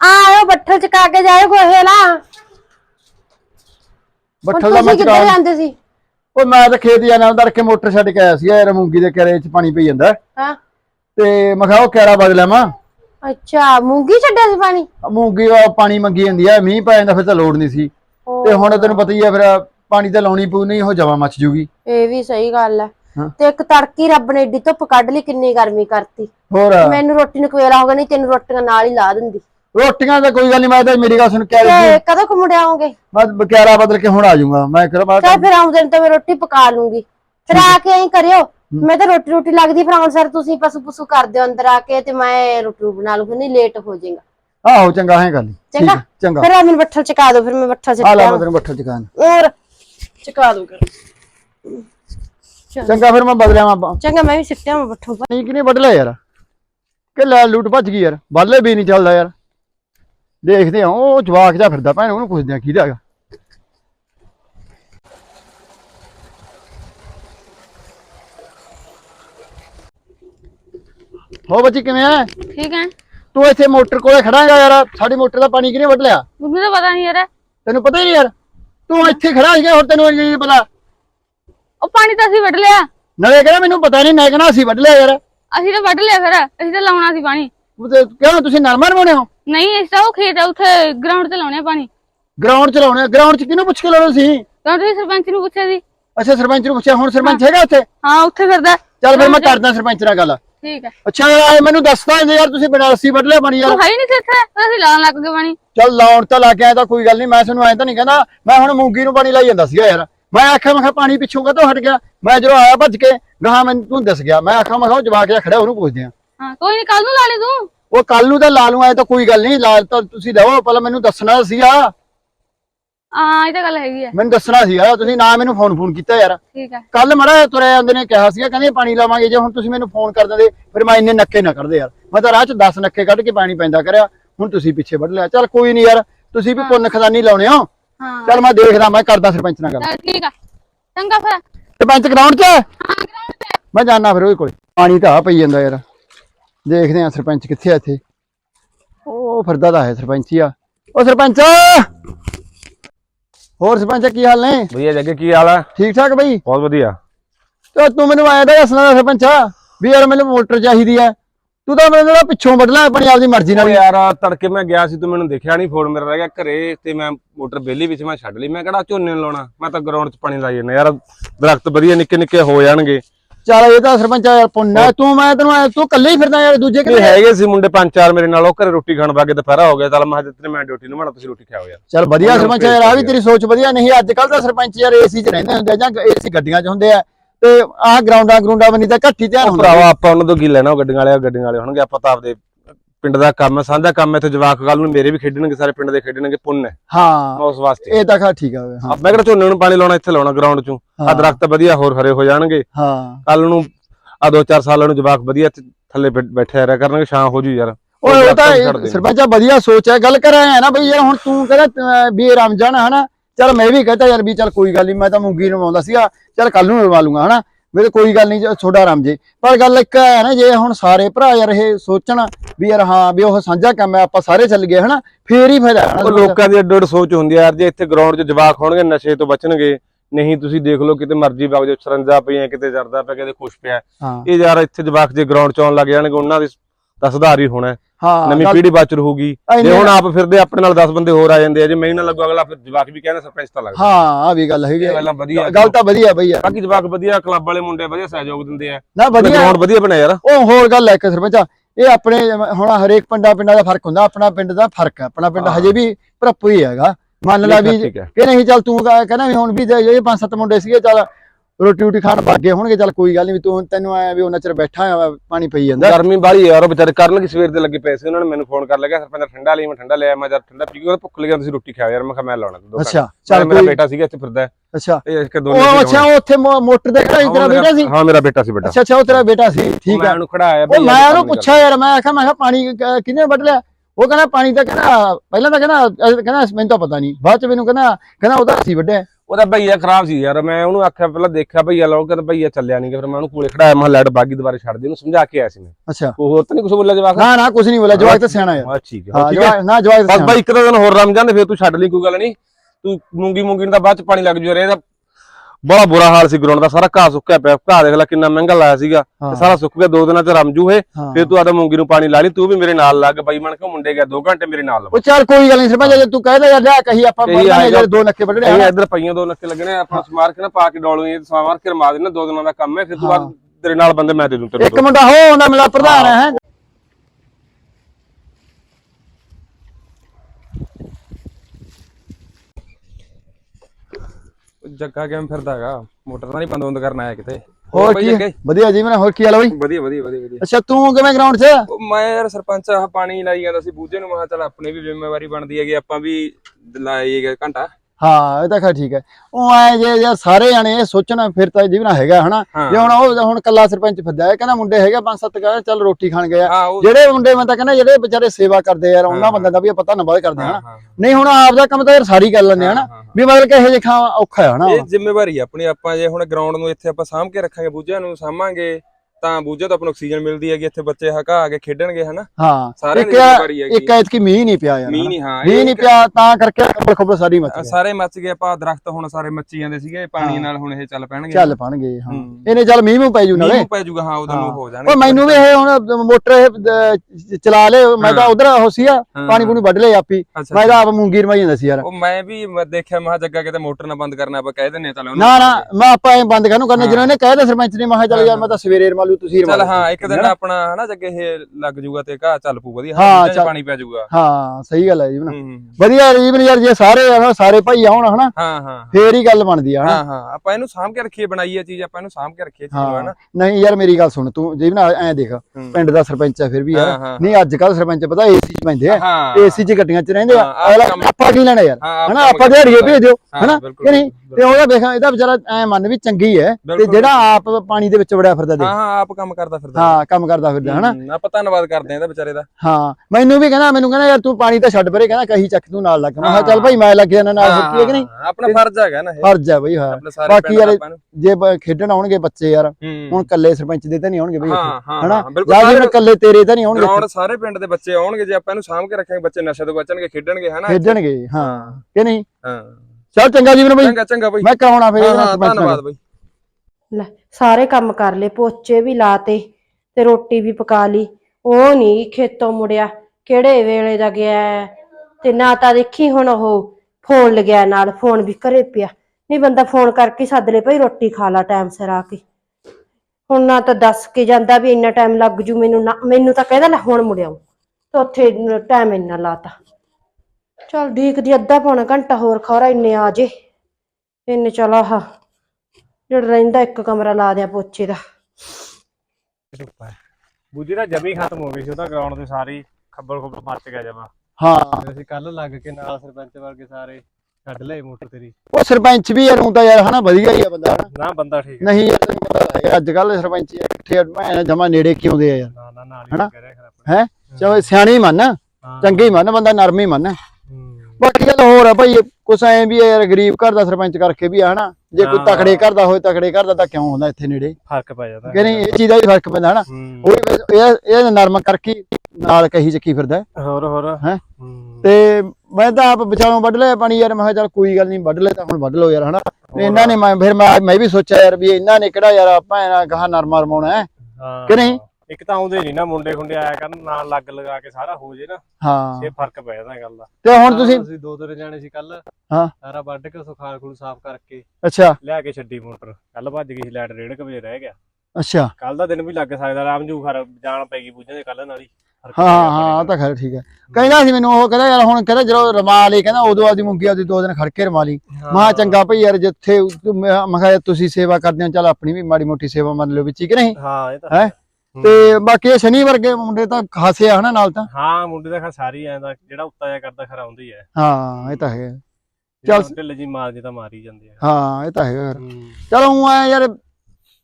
ਆਇਓ ਬੱਠਲ ਚਕਾ ਕੇ ਜਾਇਓ ਗੋਹੇ ਲਾ ਬੱਠਲ ਦਾ ਤੁਸੀਂ ਕਿੱਧਰ ਮਚਕਾ ਜਾਂਦੇ ਸੀ? ਉਹ ਮੈਂ ਤਾਂ ਖੇਤ ਜਾਣਾ ਦਰ ਕੇ ਮੋਟਰ ਛੱਡ ਕੇ ਆਇਆ ਸੀ ਯਾਰ ਮੂੰਗੀ ਦੇ ਕਰੇ ਚ ਪਾਣੀ ਪਈ ਜਾਂਦਾ। ਹਾਂ। ਤੇ ਮੈਂ ਕਿਹਾ ਉਹ ਕੈਰਾ ਬਦਲਿਆ ਮਾਂ ਅੱਛਾ ਮੂੰਗੀ ਛੱਡਿਆ ਸੀ ਪਾਣੀ? ਮੂੰਗੀ ਉਹ ਪਾਣੀ ਮੰਗੀ ਜਾਂਦੀ ਆ ਮੀਂਹ ਪੈ ਜਾਂਦਾ ਫਿਰ ਤਾਂ ਲੋੜ ਨਹੀਂ ਸੀ। ਤੇ ਹੁਣ ਤੈਨੂੰ ਪਤਾ ਹੀ ਆ ਫਿਰ ਪਾਣੀ ਤਾਂ ਲਾਉਣੀ ਪਊ ਨਹੀਂ ਉਹ ਜਵਾ ਮੱਚ ਜੂਗੀ। ਇਹ ਵੀ ਸਹੀ ਗੱਲ ਹੈ ਹਾਂ। ਤੇ ਇੱਕ ਤੜਕੀ ਰੱਬ ਨੇ ਏਡੀ ਧੁੱਪ ਕੱਢ ਲਈ ਕਿੰਨੀ ਗਰਮੀ ਕਰਤੀ। ਹੋਰ? ਮੈਨੂੰ ਰੋਟੀ ਨੂੰ ਕਵੇਲਾ ਹੋ ਗਿਆ ਨਹੀਂ ਤੈਨੂੰ ਰੋਟੀਆਂ ਨਾਲ ਹੀ ਲਾ ਦਿੰਦੀ। ਰੋਟੀਆਂ ਦਾ ਕੋਈ ਗੱਲ ਨਹੀਂ ਮੈਂ ਤਾਂ ਮੇਰੀ ਗੱਲ ਸੁਣ ਕੇ ਤੇ ਕਦੋਂ ਕੁ ਮੁੜ ਆਉਂਗੇ ਮੈਂ ਕੈਰਾ ਬਦਲ ਕੇ ਹੁਣ ਆ ਜਾਊਂਗਾ। ਮੈਂ ਕਰ ਮੈਂ ਚੱਲ ਫਿਰ ਆਉਂਦੇ ਨੂੰ ਤਾਂ ਮੈਂ ਰੋਟੀ ਪਕਾ ਲੂੰਗੀ। ਫਿਰ ਆ ਕੇ ਐਂ ਕਰਿਓ। ਮੈਂ ਤਾਂ ਰੋਟੀ ਰੋਟੀ ਲੱਗਦੀ ਫਿਰ ਆਉਣ ਸਰ ਤੁਸੀਂ ਪਸ਼ੂ ਪਸ਼ੂ ਕਰ ਦਿਓ ਅੰਦਰ ਆ ਕੇ ਤੇ ਮੈਂ ਰੋਟੀ ਬਣਾ ਲੂੰਗੀ ਨਹੀਂ ਲੇਟ ਹੋ ਜਾਏਗਾ। ਆਹੋ ਚੰਗਾ ਹੈ ਗੱਲ ਚੰਗਾ? ਫਿਰ ਆ ਮੈਨੂੰ ਬੱਠਲ ਚਕਾ ਦਿਓ ਫਿਰ ਮੈਂ ਬੱਠਲ ਆ ਲੈ ਚਕਾ ਮੈਂ ਤੈਨੂੰ ਬੱਠਲ ਚਕਾਨ ਹੋਰ? ਚਕਾ ਦੋ ਕਰ ਚੰਗਾ ਫਿਰ ਮੈਂ ਬਦਲਿਆ ਮੈਂ ਚੰਗਾ ਮੈਂ ਵੀ ਸਿੱਟਿਆ ਮੈਂ ਬੱਠਲ ਨਹੀਂ ਕਿ ਨਹੀਂ ਬਦਲਿਆ ਯਾਰ। ਕਿ ਲੈ ਲੂਟ ਭੱਜ ਗਈ ਯਾਰ। ਬਾਲੇ ਵੀ ਨਹੀਂ ਚੱਲਦਾ ਯਾਰ। ਦੇਖਦੇ ਆ ਉਹ ਜਵਾਕ ਜਾ ਫਿਰਦਾ ਭੈਣ ਉਹਨੂੰ ਪੁੱਛਦੇ ਆ ਕਿਹਦਾ ਹੈਗਾ ਹੋ ਬੱਚੀ ਕਿਵੇਂ ਆ ਠੀਕ ਹੈ ਤੂੰ ਇੱਥੇ ਮੋਟਰ ਕੋਲੇ ਖੜਾ ਹੈਗਾ ਯਾਰ। ਸਾਡੀ ਮੋਟਰ ਦਾ ਪਾਣੀ ਕਿਹਨੇ ਵੱਢ ਲਿਆ? ਮੈਨੂੰ ਤਾਂ ਪਤਾ ਨਹੀਂ ਯਾਰ। ਤੈਨੂੰ ਪਤਾ ਹੀ ਨਹੀਂ ਯਾਰ। ਤੂੰ ਇੱਥੇ ਖੜਾ ਹੈਗਾ ਹੋਰ ਤੈਨੂੰ ਨਹੀਂ ਪਤਾ। ਉਹ ਪਾਣੀ ਤਾਂ ਅਸੀਂ ਵੱਢ ਲਿਆ। ਨਾਲੇ ਕਹਿੰਦਾ ਮੈਨੂੰ ਪਤਾ ਨਹੀਂ ਮੈਂ ਕਹਿੰਦਾ ਅਸੀਂ ਵੱਢ ਲਿਆ ਯਾਰ। ਅਸੀਂ ਤਾਂ ਵੱਢ ਲਿਆ ਫਿਰ ਅਸੀਂ ਤਾਂ ਲਾਉਣਾ ਸੀ ਪਾਣੀ। ਉਹ ਤੇ ਕਿਉਂ ਤੁਸੀਂ ਨਰਮਾ ਨਵਾਉਣੇ ਹੋ? ਨਹੀਂ ਇਸ ਤਾਂ ਉਹ ਖੇਤ ਆ ਉੱਥੇ ਗਰਾਊਂਡ ਤੇ ਲਾਉਣੇ ਆ ਪਾਣੀ। ਗਰਾਊਂਡ ਚ ਲਾਉਣੇ ਗਰਾਊਂਡ ਚ ਕਿਹਨੂੰ ਪੁੱਛ ਕੇ ਲਾਉਣਾ ਸੀ ਤਾਂ ਤੁਸੀਂ ਸਰਪੰਚ ਨੂੰ ਪੁੱਛਿਆ ਸੀ। ਅੱਛਾ ਸਰਪੰਚ ਨੂੰ ਪੁੱਛਿਆ ਹੁਣ ਸਰਪੰਚ ਹੈਗਾ ਉੱਥੇ? ਹਾਂ ਉੱਥੇ ਫਿਰਦਾ। ਚੱਲ ਫਿਰ ਮੈਂ ਕਰਦਾ ਸਰਪੰਚ ਨਾਲ ਗੱਲ। ਠੀਕ ਹੈ। ਅੱਛਾ ਯਾਰ ਮੈਨੂੰ ਦੱਸਦਾ ਇੰਦੇ ਯਾਰ ਤੁਸੀਂ ਬਨਾਰਸੀ ਵੱਢ ਲਿਆ ਪਾਣੀ ਯਾਰ। ਹੈ ਹੀ ਨਹੀਂ ਸੀ ਇੱਥੇ ਤਾਂ ਅਸੀਂ ਲਾਉਣ ਲੱਗ ਗਏ ਪਾਣੀ। ਚੱਲ ਲਾਉਣ ਤਾਂ ਲੱਗ ਗਿਆ ਤਾਂ ਕੋਈ ਗੱਲ ਨਹੀਂ। ਮੈਂ ਤੁਹਾਨੂੰ ਐਂ ਤਾਂ ਨਹੀਂ ਕਹਿੰਦਾ ਮੈਂ ਹੁਣ ਮੂੰਗੀ ਨੂੰ ਪਾਣੀ ਲਾਈ ਜਾਂਦਾ ਸੀਗਾ ਯਾਰ। ਮੈਂ ਆਖਿਆ ਮੈਂ ਕਿਹਾ ਪਾਣੀ ਪਿੱਛੋਂ ਕਦੋਂ ਹਟ ਗਿਆ? ਮੈਂ ਜਦੋਂ ਆਇਆ ਭੱਜ ਕੇ ਗਾਹਾਂ ਮੈਨੂੰ ਤੂੰ ਦੱਸ ਗਿਆ। ਮੈਂ ਆਖਿਆ ਮੈਂ ਕਿਹਾ ਉਹ ਜਵਾਕ ਜਿਹਾ ਖੜਾ ਉਹਨੂੰ ਪੁੱਛਦੇ ਆ। ਹਾਂ ਕੋਈ ਨਹੀਂ ਕੱਲ ਨੂੰ ਲਾ ਲਈ ਤੂੰ। ਉਹ ਕੱਲ ਨੂੰ ਤਾਂ ਲਾ ਲੂੰ ਐ ਤਾਂ ਕੋਈ ਗੱਲ ਨਹੀਂ ਲਾ ਤਾਂ ਤੁਸੀਂ ਲਵੋ ਪਹਿਲਾਂ ਮੈਨੂੰ ਦੱਸਣਾ ਸੀਗਾ। ਹਾਂ ਇਹ ਤਾਂ ਗੱਲ ਹੈਗੀ ਹੈ ਮੈਨੂੰ ਦੱਸਣਾ ਸੀਗਾ ਤੁਸੀਂ ਨਾ ਮੈਨੂੰ ਫੋਨ ਫੋਨ ਕੀਤਾ ਯਾਰ। ਠੀਕ ਹੈ ਕੱਲ ਮੜਾ ਤੁਰੇ ਆਂਦੇ ਨੇ ਕਿਹਾ ਸੀਗਾ ਕਹਿੰਦੇ ਪਾਣੀ ਲਾਵਾਂਗੇ ਜੇ ਹੁਣ ਤੁਸੀਂ ਮੈਨੂੰ ਫੋਨ ਕਰ ਦਿੰਦੇ ਫਿਰ ਮੈਂ ਇੰਨੇ ਨੱਕੇ ਨਾ ਕੱਢਦੇ ਯਾਰ। ਮੈਂ ਤਾਂ ਰਾਹ 'ਚ 10 ਨੱਕੇ ਕੱਢ ਕੇ ਪਾਣੀ ਪੈਂਦਾ ਕਰਿਆ ਹੁਣ ਤੁਸੀਂ ਪਿੱਛੇ ਵੱਢ ਲਿਆ। ਚੱਲ ਕੋਈ ਨਹੀਂ ਯਾਰ ਤੁਸੀਂ ਵੀ ਪੁੰਨ ਖਜ਼ਾਨੀ ਲਾਉਣੇ ਹੋ। ਹਾਂ। ਚੱਲ ਮੈਂ ਦੇਖਦਾ ਮੈਂ ਕਰਦਾ ਸਰਪੰਚ ਨਾਲ ਗੱਲ। ਚੱਲ ਠੀਕ ਆ। ਚੰਗਾ ਫਿਰ। ਸਰਪੰਚ ਗਰਾਊਂਡ 'ਚ ਹੈ? ਹਾਂ ਗਰਾਊਂਡ ਤੇ ਮੈਂ ਜਾਣਾ ਫਿਰ ਉਹਦੇ ਕੋਲ। ਪਾਣੀ ਤਾਂ ਆ ਪਈ ਜਾਂਦਾ ਯਾਰ। ਦੇਖਦੇ ਆ ਸਰਪੰਚ ਕਿੱਥੇ ਆ ਇੱਥੇ। ਉਹ ਫਿਰਦਾ ਤਾਂ ਹੈ ਸਰਪੰਚ ਹੀ ਆ। ਉਹ ਸਰਪੰਚ! ਹੋਰ ਸਰਪੰਚ ਕੀ ਹਾਲ ਨੇ? ਵਧੀਆ ਜੱਗੇ ਕੀ ਹਾਲ ਹੈ ਠੀਕ ਠਾਕ ਬਈ? ਬਹੁਤ ਵਧੀਆ। ਤੇ ਤੂੰ ਮੈਨੂੰ ਆਇਆ ਤਾਂ ਦੱਸਣਾ ਦਾ ਸਰਪੰਚਾ ਵੀ ਯਾਰ ਮੈਨੂੰ ਮੋਟਰ ਚਾਹੀਦੀ ਹੈ ਤੂੰ ਤਾਂ ਮੈਨੂੰ ਜਿਹੜਾ ਪਿੱਛੋਂ ਵੱਢ ਲੈ ਆਪਣੀ ਆਪਦੀ ਮਰਜ਼ੀ ਨਾਲ ਹੀ। ਯਾਰ ਤੜਕੇ ਮੈਂ ਗਿਆ ਸੀ ਤੂੰ ਮੈਨੂੰ ਦੇਖਿਆ ਨਹੀਂ ਫੋਨ ਮੇਰਾ ਰਹਿ ਗਿਆ ਘਰੇ ਤੇ ਮੈਂ ਮੋਟਰ ਬੇਲੀ ਵਿੱਚ ਮੈਂ ਛੱਡ ਲਈ। ਮੈਂ ਕਿਹੜਾ ਝੋਨੇ ਨੂੰ ਲਾਉਣਾ? ਮੈਂ ਤਾਂ ਗਰਾਊਂਡ 'ਚ ਪਾਣੀ ਲਾਈ ਜਾਂਦਾ। ਯਾਰ ਦਰਖਤ ਵਧੀਆ ਨਿੱਕੇ ਨਿੱਕੇ ਹੋ ਜਾਣਗੇ। ਚੱਲ ਇਹ ਤਾਂ ਸਰਪੰਚ ਯਾਰ ਪੁੰਨ ਤੂੰ ਮੈਂ ਤੈਨੂੰ ਐਂ- ਤੂੰ ਇਕੱਲੇ ਹੀ ਫਿਰਦਾ ਯਾਰ ਦੂਜੇ ਕਿਤੇ ਹੈਗੇ ਸੀ ਮੁੰਡੇ ਪੰਜ ਚਾਰ ਮੇਰੇ ਨਾਲ ਉਹ ਘਰੇ ਰੋਟੀ ਖਾਣ ਵਾਗੇ ਦੁਪਹਿਰਾ ਹੋ ਗਿਆ। ਚੱਲ ਮੈਂ ਜਿੱਤਨੇ ਮੈਂ ਡਿਊਟੀ ਨੂੰ ਮਾਣਾ ਤੁਸੀਂ ਰੋਟੀ ਖਾਓ ਯਾਰ। ਚੱਲ ਵਧੀਆ ਸਰਪੰਚ ਯਾਰ ਆ ਵੀ ਤੇਰੀ ਸੋਚ ਵਧੀਆ ਨਹੀਂ ਅੱਜ ਕੱਲ ਤਾਂ ਸਰਪੰਚ ਯਾਰ ਏਸੀ 'ਚ ਰਹਿੰਦੇ ਹੁੰਦੇ ਆ ਜਾਂ ਏਸੀ ਗੱਡੀਆਂ 'ਚ ਹੁੰਦੇ ਆ। ਤੇ ਆਹ ਗਰਾਊਂਡਾਂ ਗਰੂੰਡਾਂ ਬਣੀ ਤਾਂ ਘੱਟ ਹੀ ਧਿਆਨ ਹੁੰਦਾ ਭਰਾਵਾ ਆਪਾਂ ਉਹਨਾਂ ਤੋਂ ਕੀ ਲੈਣਾ? ਉਹ ਗੱਡੀਆਂ ਵਾਲੇ ਗੱਡੀਆਂ ਵਾਲੇ ਹੋਣਗੇ। ਆਪਾਂ ਤਾਂ ਆਪਦੇ ਪਿੰਡ ਦਾ ਕੰਮ ਹੈ ਸਾਂਝਾ ਕੰਮ ਹੈ ਤੇ ਜਵਾਕ ਕੱਲ ਨੂੰ ਮੇਰੇ ਵੀ ਖੇਡਣਗੇ ਸਾਰੇ ਪਿੰਡ ਦੇ ਖੇਡਣਗੇ ਪੁੰਨ ਹੈ ਹਾਂ। ਉਸ ਵਾਸਤੇ। ਇਹ ਤਾਂ ਖਾ ਠੀਕ ਆ ਹਾਂ। ਮੈਂ ਕਿਹੜਾ ਝੋਨੇ ਨੂੰ ਪਾਣੀ ਲਾਉਣਾ ਇੱਥੇ ਲਾਉਣਾ ਗਰਾਊਂਡ 'ਚੋਂ। ਆ। ਦਰਖਤ ਵਧੀਆ ਹੋਰ ਹਰੇ ਹੋ ਜਾਣਗੇ। ਹਾਂ। ਕੱਲ ਨੂੰ ਆ ਦੋ ਚਾਰ ਸਾਲਾਂ ਨੂੰ ਜਵਾਕ ਵਧੀਆ ਥੱਲੇ ਬੈਠੇ ਰਹਿ ਕਰਨਗੇ ਛਾਂ ਹੋ ਜੂ ਯਾਰ। ਉਹ ਤਾਂ। ਸਰਪੰਚਾ ਵਧੀਆ ਸੋਚ ਹੈ ਗੱਲ ਕਰ ਆਇਆ ਨਾ ਬਈ ਯਾਰ ਹੁਣ ਤੂੰ ਕਹਿੰਦਾ ਵੀ ਰਮਜਾਨ ਹਨਾ? ਚੱਲ ਮੈਂ ਵੀ ਕਹਤਾ ਯਾਰ ਵੀ ਚੱਲ ਕੋਈ ਗੱਲ ਨਹੀਂ ਮੈਂ ਤਾਂ ਮੂੰਗੀ ਨਵਾਉਂਦਾ ਸੀਗਾ ਚੱਲ ਕੱਲ ਨੂੰ ਨਵਾ ਲੂੰਗਾ ਹਨਾ? ਤੇ ਕੋਈ ਗੱਲ ਨਹੀਂ ਛੋਡਾ ਰਮ ਜੇ। ਪਰ ਗੱਲ ਇੱਕ ਹੈ ਨਾ ਜੇ ਹੁਣ ਸਾਰੇ ਭਰਾ ਯਾਰ ਇਹ ਸੋਚਣ ਵੀ ਯਾਰ ਹਾਂ ਵੀ ਉਹ ਸਾਂਝਾ ਕੰਮ ਹੈ ਆਪਾਂ ਸਾਰੇ ਚੱਲ ਗਏ ਹਨਾ? ਫੇਰ ਹੀ ਫਾਇਦਾ ਨਾ ਉਹ ਲੋਕਾਂ ਦੀ ਅੱਡੋ ਅੱਡ ਸੋਚ ਹੁੰਦੀ ਆ ਯਾਰ ਜੇ ਇੱਥੇ ਗਰਾਊਂਡ 'ਚ ਜਵਾਕ ਹੋਣਗੇ ਨਸ਼ੇ ਤੋਂ ਬਚਣਗੇ ਨਹੀਂ ਤੁਸੀਂ ਦੇਖ ਲਓ ਕਿਤੇ ਮਰਜ਼ੀ ਵਗ ਜਾਓ ਸਰੰਜਾ ਪਈਆਂ ਕਿਤੇ ਜਰਦਾ ਪਿਆ ਕਿਤੇ ਖੁਸ਼ ਪਿਆ। ਇਹ ਯਾਰ ਇੱਥੇ ਜਵਾਕ ਜੇ ਗਰਾਊਂਡ 'ਚ ਆਉਣ ਲੱਗ ਜਾਣਗੇ ਉਹਨਾਂ ਦੀ ਤਾਂ ਸੁਧਾਰ ਹੀ ਹੋਣਾ ਹੈ। ਨਵੀਂ ਪੀੜ੍ਹੀ ਬਚ ਰਹੂਗੀ। ਜੇ ਹੁਣ ਆਪ ਫਿਰਦੇ ਆਪਣੇ ਨਾਲ 10 ਬੰਦੇ ਹੋਰ ਆ ਜਾਂਦੇ ਆ ਜੇ ਮੈਂ ਨਾ ਲੱਗੂ ਅਗਲਾ ਫਿਰ ਜਵਾਕ ਵੀ ਕਹਿੰਦਾ ਸਰਪੰਚ ਤਾਂ ਲੱਗਦਾ। ਹਾਂ ਆ ਵੀ ਗੱਲ ਹੈਗੀ। ਗੱਲਾਂ ਵਧੀਆ। ਗੱਲ ਤਾਂ ਵਧੀਆ ਬਈ ਯਾਰ ਬਾਕੀ ਜਵਾਕ ਵਧੀਆ ਕਲੱਬ ਵਾਲੇ ਮੁੰਡੇ ਵਧੀਆ ਸਹਿਯੋਗ ਦਿੰਦੇ ਆ। ਨਾ ਵਧੀਆ। ਗਰਾਊਂਡ ਵਧੀਆ ਬਣਿਆ ਯਾਰ। ਉਹ ਹੋਰ ਗੱਲ ਹੈ ਕਿ ਸਰਪੰਚਾ ਇਹ ਆਪਣੇ ਹੁਣ ਹਰੇਕ ਪਿੰਡਾਂ ਪਿੰਡਾਂ ਦਾ ਫ਼ਰਕ ਹੁੰਦਾ ਆਪਣਾ ਪਿੰਡ ਦਾ ਫ਼ਰਕ ਹੈ ਆਪਣਾ ਪਿੰਡ। ਹਜੇ ਵੀ ਭਰਪੂ ਹੀ ਹੈਗਾ। ਮੰਨ ਲਾ ਵੀ ਕਿ ਨਹੀਂ ਚੱਲ ਤੂੰ ਕਹਿ- ਕਹਿੰਦਾ ਵੀ ਹੁਣ ਵੀ ਜੇ ਇਹ ਪੰਜ ਸੱਤ ਮੁੰਡੇ ਸੀਗੇ ਚੱਲ ਰੋਟੀ ਰੋਟੀ ਖਾਣ ਬਾਗੇ ਹੋਣਗੇ ਚੱਲ ਕੋਈ ਗੱਲ ਨਹੀਂ ਤੂੰ ਤੈਨੂੰ ਆਇਆ ਵੀ ਉਹਨਾਂ ਚਿਰ ਬੈਠਾ ਪਾਣੀ ਪਈ ਜਾਂਦਾ। ਗਰਮੀ ਬਾਲੀ ਯਾਰ ਵਿਚਾਰੇ ਕਰਨਗੇ ਸਵੇਰ ਦੇ ਲੱਗੇ ਪਏ ਸੀ ਉਹਨਾਂ ਨੇ ਮੈਨੂੰ ਫੋਨ ਕਰ ਲਿਆ ਸਰਪੰਚ ਠੰਡਾ ਲਈ ਮੈਂ ਠੰਡਾ ਲਿਆ ਮੈਂ ਜਦ ਠੰਡਾ ਪੀ ਕੇ ਉਹਦਾ ਭੁੱਖ ਲੱਗੀ ਤੁਸੀਂ ਰੋਟੀ ਖਾਓ ਯਾਰ ਮੈਂ ਕਿਹਾ ਮੈਂ ਲਾਉਣਾ ਦੋ ਅੱਛਾ ਚੱਲ ਮੇਰਾ ਬੇਟਾ ਸੀਗਾ ਇੱਥੇ ਫਿਰਦਾ। ਅੱਛਾ। ਕੇ ਉਹ ਅੱਛਾ। ਉਹ ਉੱਥੇ ਮੋਟਰ ਦੇ ਸੀ ਤੇਰਾ ਬੇਟਾ ਸੀ? ਹਾਂ ਮੇਰਾ ਬੇਟਾ ਸੀ ਬੇਟਾ। ਅੱਛਾ ਅੱਛਾ ਉਹ ਤੇਰਾ ਬੇਟਾ ਸੀ ਠੀਕ ਮੈਂ ਹੈ ਉਹਨੂੰ ਖੜਾਇਆ ਉਹ ਮੈਂ ਉਹਨੂੰ ਪੁੱਛਿਆ ਯਾਰ ਮੈਂ ਆਖਿਆ ਮੈਂ ਕਿਹਾ ਪਾਣੀ ਕ- ਕਿਹਨੇ ਵੱਢ ਲਿਆ? ਉਹ ਕਹਿੰਦਾ ਪਾਣੀ ਤਾਂ ਕਹਿੰਦਾ ਪਹਿਲਾਂ ਤਾਂ ਕਹਿੰਦਾ ਕਹਿੰਦਾ ਮੈਨੂੰ ਤਾਂ ਪਤਾ ਨਹੀਂ ਬਾਅਦ ਚ ਮੈਨੂੰ ਕਹਿੰਦਾ ਕਹਿੰਦਾ ਉਹਦਾ ਅਸੀਂ ਵੱਢਿਆ। ਉਹਦਾ ਭਈਆ ਖਰਾਬ ਸੀ ਯਾਰ ਮੈਂ ਉਹਨੂੰ ਆਖਿਆ ਪਹਿਲਾਂ ਦੇਖਿਆ ਭਈਆ ਲਾਓ ਕਹਿੰਦਾ ਭਈਆ ਚੱਲਿਆ ਨਹੀਂ ਫਿਰ ਮੈਂ ਉਹਨੂੰ ਕੋਲੇ ਖੜਾਇਆ ਮੈਂ ਲੈਟ ਬਾਗੀ ਦੁਬਾਰਾ ਛੱਡ ਦੇ ਉਹਨੂੰ ਸਮਝਾ ਕੇ ਆਇਆ ਸੀ ਮੈਂ। ਅੱਛਾ। ਉਹ ਹੋਰ ਤਾਂ ਨਹੀਂ ਕੁਝ ਬੋਲਿਆ ਜਵਾਕ? ਨਾ ਨਾ ਕੁਝ ਨਹੀਂ ਬੋਲਿਆ ਜਵਾਕ ਤਾਂ ਸਿਆਣਾ ਯਾਰ। ਹਾਂ ਠੀਕ ਹੈ ਠੀਕ ਹੈ। ਨਾ ਜਵਾਕ ਬਸ। ਬਾਈ ਇੱਕ ਦਿਨ ਹੋਰ ਰਮ ਜਾਂਦੇ ਫਿਰ ਤੂੰ ਛੱਡ ਲਈ ਕੋਈ ਗੱਲ ਨਹੀਂ ਤੂੰ ਮੂੰਗੀ ਮੂੰਗੀ ਨੂੰ ਤਾਂ ਬਾਅਦ ਚ ਪਾਣੀ ਲੱਗ ਜੂ ਰੇ ਇਹਦਾ ਬੜਾ ਬੁਰਾ ਹਾਲ ਸੀ ਗਰਾਊਂਡ ਦਾ ਸਾਰਾ ਘਾਹ ਸੁੱਕਿਆ ਪਿਆ ਘਾਹ ਦੇਖ ਲੈ ਕਿੰਨਾ ਮਹਿੰਗਾ ਲਾਇਆ ਸੀਗਾ। ਤੇ ਸਾਰਾ ਸੁੱਕ ਗਿਆ ਦੋ ਦਿਨਾਂ ਚ ਰਮ ਜੂ ਇਹ ਹਾਂ। ਫਿਰ ਤੂੰ ਆਦਾ ਮੂੰਗੀ ਨੂੰ ਪਾਣੀ ਲਾ ਲਈ ਤੂੰ ਵੀ ਮੇਰੇ ਨਾਲ ਲੱਗ ਬਾਈ ਮਣ ਕੇ ਮੁੰਡੇ ਗਿਆ 2 ਘੰਟੇ ਮੇਰੇ ਨਾਲ ਉਹ ਚੱਲ ਕੋਈ ਗੱਲ ਨਹੀਂ ਸਰਪੰਚ ਜੇ ਤੂੰ ਕਹਿਦਾ ਯਾਰ ਜਾ ਕਹੀ ਆਪਾਂ ਬੰਦਾਂ। ਜਿਹੜੇ ਦੋ ਨੱਕੇ ਵੱਢਣੇ ਆ ਇੱਧਰ ਪਈਆਂ ਦੋ ਨੱਕੇ ਲੱਗਣੇ ਆਪਾਂ ਸਮਾਰ ਕੇ ਨਾ ਪਾ ਕੇ ਡੋਲੂ ਇਹ ਸਮਾਰ ਕੇ ਰਮਾ ਦੇਣਾ ਦੋ ਦਿਨਾਂ ਦਾ ਕੰਮ ਹੈ ਫਿਰ ਤੂੰ ਬਾਅਦ ਤੇਰੇ ਨਾਲ ਬੰਦੇ ਮੈਂ ਦੇ ਦੂੰ ਤੇਰੇ ਇੱਕ ਮੁੰਡਾ ਹੋ ਹੁੰਦਾ ਮੇਰਾ ਪ੍ਰਧਾਨ ਹੈ। ਜੱਗਾ ਕਿਵੇਂ ਫਿਰਦਾਗਾ ਮੋਟਰ ਤਾਂ ਨਹੀਂ ਬੰਦ ਬੰਦ ਕਰਨ ਆਇਆ ਕਿਤੇ। ਹੋਰ ਕੀ? ਵਧੀਆ ਜੀ ਮੇਰਾ ਹੋਰ ਕੀ ਹਾਲ ਆ ਬਈ? ਵਧੀਆ ਵਧੀਆ ਵਧੀਆ ਵਧੀਆ। ਅੱਛਾ ਤੂੰ ਕਿਵੇਂ ਗਰਾਊਂਡ 'ਚ? ਉਹ ਮੈਂ ਯਾਰ ਸਰਪੰਚ ਆਹ ਪਾਣੀ ਲਾਈ ਜਾਂਦਾ ਸੀ ਬੂਝੇ ਨੂੰ ਮੈਂ ਕਿਹਾ ਚੱਲ ਆਪਣੀ ਵੀ ਜ਼ਿੰਮੇਵਾਰੀ ਬਣਦੀ ਹੈਗੀ ਆਪਾਂ ਵੀ ਲਾਈਏ ਘੰਟਾ। ਹਾਂ ਇਹ ਤਾਂ ਖੈਰ ਠੀਕ ਹੈ ਉਹ ਐ ਜੇ ਜੇ ਸਾਰੇ ਜਾਣੇ ਇਹ ਸੋਚਣ ਫਿਰ ਤਾਂ ਜੀਵਨ ਹੈਗਾ ਹਨਾ। ਜੇ ਹੁਣ ਉਹ ਹੁਣ ਕੱਲਾ ਸਰਪੰਚ ਫਿਰਦਾ ਹੈ ਕਹਿੰਦਾ ਮੁੰਡੇ ਹੈਗੇ ਪੰਜ ਸੱਤ ਕਹਿੰਦਾ ਚੱਲ ਰੋਟੀ ਖਾਣ ਗਏ ਆ ਹਾਂ ਉਹ ਜਿਹੜੇ ਮੁੰਡੇ ਮੈਂ ਤਾਂ ਕਹਿੰਦਾ ਜਿਹੜੇ ਵਿਚਾਰੇ ਸੇਵਾ ਕਰਦੇ ਯਾਰ ਉਹਨਾਂ। ਬੰਦਿਆਂ ਦਾ ਵੀ ਆਪਾਂ ਧੰਨਵਾਦ ਕਰਦੇ ਹਾਂ ਹਾਂ, ਹਨਾ ਨਹੀਂ ਹੁਣ ਆਪ ਦਾ ਕੰਮ ਤਾਂ ਯਾਰ ਸਾਰੀ ਕਰ ਲੈਂਦੇ ਹਨਾ ਵੀ ਮਤਲਬ ਕਿ ਇਹ ਜੇ ਖਾ ਔਖਾ ਹੈ ਹਨਾ। ਇਹ ਜ਼ਿੰਮੇਵਾਰੀ ਆਪਣੀ ਆਪਾਂ ਜੇ ਹੁਣ ਗਰਾਊਂਡ ਨੂੰ ਇੱਥੇ ਆਪਾਂ ਸਾਂਭ ਕੇ ਰੱਖਾਂਗੇ ਬੂਝਿਆਂ ਨੂੰ ਸਾਂਭਾਂਗੇ ਤਾਂ ਬੂਝੇ ਤੋਂ ਆਪਾਂ ਨੂੰ ਆਕਸੀਜਨ ਮਿਲਦੀ ਹੈਗੀ ਇੱਥੇ ਬੱਚੇ ਹਕਾ ਆ ਕੇ ਖੇਡਣਗੇ ਹਨਾ ਹਾਂ ਸਾਰਿਆਂ ਇੱਕ ਇੱਕ ਐਤਕੀ ਮੀਂਹ ਨਹੀਂ ਪਿਆ ਯਾਰ ਮੀਂਹ। ਨਹੀਂ ਹਾਂ ਮੀਂਹ ਨਹੀਂ ਪਿਆ ਤਾਂ ਕਰਕੇ ਖਬਰ ਖਬਰ ਸਾਰੀ ਮੱਚ ਗਈ ਸਾਰੇ ਮੱਚ ਗਏ ਆਪਾਂ ਦਰਖਤ ਹੁਣ ਸਾਰੇ ਮੱਚੀ ਜਾਂਦੇ ਸੀਗੇ ਪਾਣੀ। ਨਾਲ ਹੁਣ ਇਹ ਚੱਲ ਪੈਣਗੇ ਚੱਲ ਪਣਗੇ ਹਾਂ। ਇਹਨੇ ਚੱਲ ਮੀਂਹ ਮੂੰਹ ਪੈ ਜੂ ਨਾਲੇ ਮੀਂਹ ਪੈ ਜਾਊਗਾ ਹਾਂ ਉਦੋਂ ਨੂੰ ਹਾਂ। ਜਾਣਗੇ ਉਹ ਮੈਨੂੰ ਵੀ ਇਹ ਹੁਣ ਮੋਟਰ ਇਹ ਚਲਾ ਲੇ ਮੈਂ ਤਾਂ। ਉਧਰ ਹੋ ਸੀ ਆ। ਪਾਣੀ ਪੂਣੀ ਵੱਢ ਲਿਆ ਆਪੀ ਮੈਂ ਤਾਂ ਆਪ ਮੂੰਗੀ ਰਮਾਈ ਜਾਂਦਾ ਸੀ ਯਾਰ ਉਹ ਮੈਂ ਵੀ ਦੇਖਿਆ ਮੈਂ ਕਿਹਾ ਜੱਗਾ ਕਿਤੇ ਮੋਟਰ ਨਾ ਬੰਦ ਕਰਨਾ ਆਪਾਂ ਕਹਿ ਦਿੰਨੇ ਚੱਲ ਉਹਨੂੰ ਨਾ ਨਾ ਮੈਂ ਆਪਾਂ ਇਹ ਬੰਦ ਕਰਨਾ ਹਾਂ। ਜਿਹਨਾਂ ਨੇ ਕਹਿ ਦੇ ਸਰਪੰਚ ਨੇ ਮੈਂ ਕਿਹਾ ਚੱਲ ਯਾਰ ਮੈਂ ਤਾਂ ਸਵੇਰੇ ਰਮਾ ਲੂ ਤੁਸੀਂ ਰਮਾ ਚੱਲ। ਹਾਂ ਇੱਕ ਦਿਨ? ਆਪਣਾ ਹਨਾ ਜੱਗੇ ਇਹ ਲੱਗ ਜੂਗਾ ਤੇ ਘਾਹ ਚੱਲ ਪੂ ਵਧੀਆ। ਪਾਣੀ ਪੈ ਜੂਗਾ ਹਾਂ ਸਹੀ ਗੱਲ ਹੈ ਜੀ ਹੂੰ, ਹੂੰ। ਵਧੀਆ ਜੀਵਨ ਯਾਰ ਜੇ ਸਾਰੇ ਹਨਾ, ਸਾਰੇ ਭਾਈ ਆਉਣ ਹਨਾ? ਹਾਂ ਹਾਂ ਫੇਰ ਹੀ ਗੱਲ ਬਣਦੀ ਆ ਹਨਾ? ਹਾਂ ਹਾਂ। ਆਪਾਂ ਇਹਨੂੰ ਸਾਂਭ ਕੇ ਰੱਖੀਏ ਬਣਾਈਏ ਚੀਜ਼ ਆਪਾਂ ਇਹਨੂੰ ਸਾਂਭ ਕੇ ਰੱਖੀਏ ਚੀਜ਼ ਨੂੰ ਹਨਾ? ਨਹੀਂ ਯਾਰ ਮੇਰੀ ਗੱਲ ਸੁਣ ਤੂੰ ਜੀਵਨ ਐ ਦੇਖ ਪਿੰਡ ਦਾ ਸਰਪੰਚ ਹੈ ਫਿਰ ਵੀ ਯਾਰ। ਨਹੀਂ ਅੱਜ ਕੱਲ ਸਰਪੰਚ ਪਤਾ ਏਸੀ ਚ ਪੈਂਦੇ ਆ। ਏਸੀ ਚ ਗੱਡੀਆਂ ਚ ਰਹਿੰਦੇ ਆ। ਅਗਲਾ ਆਪਾਂ ਕੀ ਲੈਣਾ ਯਾਰ? ਹਨਾ ਆਪਾਂ ਦਿਹਾੜੀਏ ਭੇਜ ਦਿਓ ਹਨਾ? ਕਿ ਨਹੀਂ? ਤੇ ਉਹਦਾ ਵੇਖਾਂ ਇਹਦਾ ਵਿਚਾਰਾ ਐ ਮੰਨ ਵੀ ਚੰਗੀ ਹੈ ਤੇ। ਜਿਹੜਾ ਆਪ ਪਾਣੀ ਦੇ ਵਿੱਚ ਵੜਿਆ ਫਿਰਦਾ ਦੇਖ। ਹਾਂ ਹਾਂ ਆਪ ਕੰਮ ਕਰਦਾ ਫਿਰਦਾ। ਹਾਂ ਕੰਮ ਕਰਦਾ ਫਿਰਦਾ ਹਨਾ? ਆਪਾਂ ਧੰਨਵਾਦ ਕਰਦੇ ਆਂ ਇਹਦਾ ਵਿਚਾਰੇ ਦਾ। ਹਾਂ ਮੈਨੂੰ ਵੀ ਕਹਿੰਦਾ ਮੈਨੂੰ ਕਹਿੰਦਾ ਯਾਰ ਤੂੰ ਪਾਣੀ ਤਾਂ ਛੱਡ ਪਰੇ ਕਹਿੰਦਾ ਕਹੀ ਚੱਕ ਤੂੰ ਨਾਲ ਲੱਗ। ਮੈਂ ਕਿਹਾ ਚੱਲ। ਭਾਈ ਮੈਂ ਲੱਗ ਜਾਣਾ ਨਾਲ ਕੀ ਹੈ ਕਿ ਨਹੀਂ? ਆਪਣਾ ਫਰਜ਼ ਹੈਗਾ ਨਾ ਇਹ। ਫਰਜ਼ ਹੈ ਬਈ ਹਾਂ। ਬਾਕੀ ਯਾਰ ਜੇ ਖੇਡਣ ਆਉਣਗੇ ਬੱਚੇ ਯਾਰ ਹੁਣ ਕੱਲੇ ਸਰਪੰਚ ਦੇ ਤਾਂ ਨਹੀਂ ਆਉਣਗੇ ਬਈ ਹਨਾ? ਜਾਂ ਸਾਰੇ ਜਿਵੇਂ ਕੱਲੇ ਤੇਰੇ ਤਾਂ ਨਹੀਂ ਆਉਣਗੇ ਗਰਾਊਂਡ ਸਾਰੇ ਪਿੰਡ ਦੇ ਬੱਚੇ ਆਉਣਗੇ ਜੇ ਆਪਾਂ ਇਹਨੂੰ ਸਾਂਭ ਕੇ ਰੱਖਾਂਗੇ ਬੱਚੇ ਨਸ਼ੇ ਤੋਂ ਬਚਣਗੇ ਖੇਡਣਗੇ ਹਨਾ? ਖੇਡਣਗੇ ਹਾਂ। ਕਿ ਨਹੀਂ? ਹਾਂ। ਚੱਲ ਚੰਗਾ ਜੀਵਨ ਬਈ। ਚੰਗਾ ਚੰਗਾ ਬਈ। ਮੈਂ ਕਰਾਉਣਾ ਫਿਰ। ਧੰਨਵਾਦ ਬਈ। ਲੈ ਸਾਰੇ ਕੰਮ ਕਰ ਲਏ ਪੋਚੇ ਵੀ ਲਾਤੇ ਤੇ ਰੋਟੀ ਵੀ ਪਕਾ ਲਈ। ਉਹ ਨਹੀਂ ਖੇਤੋਂ ਮੁੜਿਆ ਕਿਹੜੇ ਵੇਲੇ ਦਾ ਗਿਆ। ਤੇ ਨਾ ਤਾਂ ਦੇਖੀ ਹੁਣ ਉਹ ਫੋਨ ਲਗਿਆ ਨਾਲ, ਫੋਨ ਵੀ ਘਰੇ ਪਿਆ। ਨਹੀਂ ਬੰਦਾ ਫੋਨ ਕਰਕੇ ਸੱਦ ਲੈ ਭਾਈ, ਰੋਟੀ ਖਾ ਲਾ ਟਾਈਮ ਸਿਰ ਆ ਕੇ। ਹੁਣ ਨਾ ਤਾਂ ਦੱਸ ਕੇ ਜਾਂਦਾ ਵੀ ਇੰਨਾ ਟਾਈਮ ਲੱਗ ਜੂ ਮੈਨੂੰ ਨਾ, ਮੈਨੂੰ ਤਾਂ ਕਹਿੰਦਾ ਲੈ ਹੁਣ ਮੁੜਿਆ ਤੇ ਉੱਥੇ ਟਾਈਮ ਇੰਨਾ ਲਾਤਾ। ਚਲ ਡੀਕਦੀ ਅੱਧਾ ਪੌਣਾ ਘੰਟਾ ਹੋਰ ਖੌਰਾ ਇੰਨੇ ਆ ਜੇ। ਇੰਨੇ ਚਲ ਆਹ, ਜਿਹੜਾ ਰਹਿੰਦਾ ਇੱਕ ਕਮਰਾ ਲਾ ਦਿਆ ਪੋਚੇ ਦਾ। ਬੁੱਧੀ ਤਾਂ ਜਮੀ ਖਤਮ ਹੋ ਗਈ ਸੀ, ਉਹਦਾ ਗਰਾਊਂਡ ਦੇ ਸਾਰੇ ਖੱਬਲ ਖੁੱਬਲ ਮੱਚ ਗਿਆ ਜਮਾ। ਹਾਂ ਅਸੀਂ ਕੱਲ ਲੱਗ ਕੇ ਨਾਲ ਸਰਪੰਚ ਵਰਗੇ ਸਾਰੇ ਛੱਡ ਲਏ ਮੋਟਰ ਤੇਰੀ ਉਹ ਸਰਪੰਚ ਵੀ ਯਾਰ ਹੁੰਦਾ ਯਾਰ ਹਨਾ ਵਧੀਆ ਹੀ ਆ ਬੰਦਾ ਹਨਾ ਨਾ ਬੰਦਾ ਠੀਕ ਹੈ ਨਹੀਂ ਯਾਰ ਤੈਨੂੰ ਪਤਾ ਹੈਗਾ ਅੱਜ ਕੱਲ ਸਰਪੰਚ ਯਾਰ ਇਕੱਠੇ ਮੈਂ ਜਮਾ ਨੇੜੇ ਕਿਉਂ ਦੇ ਆ ਯਾਰ ਨਾ ਨਾ ਨਾਲ ਹਨਾ? ਹੀ ਕਹਿ ਰਿਹਾ ਖਰਾ ਆਪਣਾ। ਹੈ ਚਲੋ ਸਿਆਣੀ ਮੰਨ ਹਾਂ। ਚੰਗੀ ਮੰਨ ਬੰਦਾ ਨਰਮ ਹੀ ਮੰਨ ਹੂੰ। ਬਾਕੀ ਗੱਲ ਹੋਰ ਆ ਭਾਈ ਕੁਛ ਐ ਵੀ ਆ ਯਾਰ ਗਰੀਬ ਘਰ ਦਾ ਸਰਪੰਚ ਕਰਕੇ ਵੀ ਆ ਹਨਾ ਜੇ ਕੋਈ ਹਾਂ। ਤਕੜੇ ਘਰ ਦਾ ਹੋਏ ਤਕੜੇ ਘਰ ਦਾ ਤਾਂ ਕਿਉਂ ਹੁੰਦਾ ਇੱਥੇ ਨੇੜੇ ਫ਼ਰਕ ਪੈ ਜਾਂਦਾ ਕਿ ਨਹੀਂ ਇਹ ਚੀਜ਼ ਦਾ ਵੀ ਫ਼ਰਕ ਪੈਂਦਾ ਹਨਾ ਹੂੰ। ਉਹ ਇਹ ਇਹ ਨਰਮ ਕਰਕੇ ਨਾਲ ਕਹੀ ਚੱਕੀ ਫਿਰਦਾ। ਹੋਰ ਹੋਰ ਹੈਂ? ਤੇ ਮੈਂ ਤਾਂ ਆਪ ਵਿਚਾਲੋਂ ਵੱਢ ਲਿਆ ਪਾਣੀ ਯਾਰ ਮੈਂ ਕਿਹਾ ਚੱਲ ਕੋਈ ਗੱਲ ਨਹੀਂ ਵੱਢ ਲਿਆ ਤਾਂ ਹੁਣ ਵੱਢ ਲਓ ਯਾਰ ਹਨਾ ਇਹਨਾਂ ਨੇ ਮੈਂ ਫਿਰ ਮੈਂ ਵੀ ਸੋਚਿਆ ਯਾਰ ਵੀ ਇਹਨਾਂ ਨੇ ਕਿਹੜਾ ਯਾਰ ਭੈਣਾ ਗਾਹ ਨਰਮਾ ਰਮਾਉਣਾ ਹੈ। ਕਿ ਨਹੀਂ? ਇੱਕ ਤਾਂ ਆਉਂਦੇ ਨਹੀਂ ਨਾ ਮੁੰਡੇ ਖੁੰਡੇ ਆਇਆ ਕਰਨ ਨਾਲ ਲੱਗ ਲਗਾ ਕੇ ਸਾਰਾ ਹੋ ਜੇ ਨਾ ਹਾਂ ਇਹ ਫ਼ਰਕ ਪੈ ਜਾਂਦਾ ਗੱਲ ਦਾ ਤੇ ਹੁਣ ਤੁਸੀਂ ਅਸੀਂ ਦੋ ਦੋ ਜਾਣੇ ਸੀ ਕੱਲ ਹਾਂ। ਸਾਰਾ ਵੱਢ ਕੇ ਉਸ ਖਾਲ ਸਾਫ਼ ਕਰਕੇ ਅੱਛਾ ਲਿਆ ਕੇ ਛੱਡੀ ਮੋਟਰ ਕੱਲ ਭੱਜ ਗਈ ਸੀ ਲਾਈਟ ਡੇਢ ਕੁ ਵਜੇ ਰਹਿ ਗਿਆ ਅੱਛਾ ਕੱਲ ਦਾ ਦਿਨ ਵੀ ਲੱਗ ਸਕਦਾ ਰਾਮਜੂ ਖਰ ਜਾਣ ਪੈ ਗਈ ਬੁੱਝਾਂ ਦੇ ਕੱਲ ਨਾਲ ਹੀ ਹਾਂ ਹਾਂ ਉਹ ਤਾਂ ਖੈਰ ਠੀਕ ਹੈ। ਕਹਿੰਦਾ ਸੀ ਮੈਨੂੰ ਉਹ ਕਹਿੰਦਾ ਯਾਰ ਹੁਣ ਕਹਿੰਦਾ ਜਦੋਂ ਰਮਾ ਲਈ ਕਹਿੰਦਾ ਉਦੋਂ ਆਦੀ ਮੁੰਗੀ ਆਦੀ ਦੋ ਦਿਨ ਖੜ ਕੇ ਰਮਾ ਲਈ। ਨਾਲ। ਮਾ ਚੰਗਾ ਭਈ ਯਾਰ ਜਿੱਥੇ ਮੈਂ ਕਿਹਾ ਤੁਸੀਂ ਸੇਵਾ ਕਰਦੇ ਹੋ ਚੱਲ ਆਪਣੀ ਵੀ ਮਾੜੀ ਮੋਟੀ ਸੇਵਾ ਮੰਨ ਲਿਓ ਵਿੱਚ ਹੀ ਕਿ ਨਹੀਂ? ਹਾਂ ਇਹ ਤਾਂ ਹੈਂ? ਹੂੰ। ਤੇ ਬਾਕੀ ਇਹ ਸ਼ਨੀ ਵਰਗੇ ਮੁੰਡੇ ਤਾਂ ਖਾਸੇ ਆ ਹਨਾ ਨਾਲ ਤਾਂ? ਹਾਂ ਮੁੰਡੇ ਦਾ ਖਰ ਸਾਰੀ ਆਂਦਾ ਜਿਹੜਾ ਉੱਤਾ ਜਾ ਕਰਦਾ ਖਰ ਆਉਂਦਾ ਹੀ ਹੈ। ਹਾਂ ਇਹ ਤਾਂ ਹੈ। ਚੱਲ ਢਿੱਲ ਜੀ ਮਾਰ ਜੇ ਤਾਂ ਮਾਰੀ ਜਾਂਦੇ ਆ ਹਾਂ ਇਹ ਤਾਂ ਹੈਗਾ ਯਾਰ। ਹੂੰ। ਚਲੋ ਐ ਯਾਰ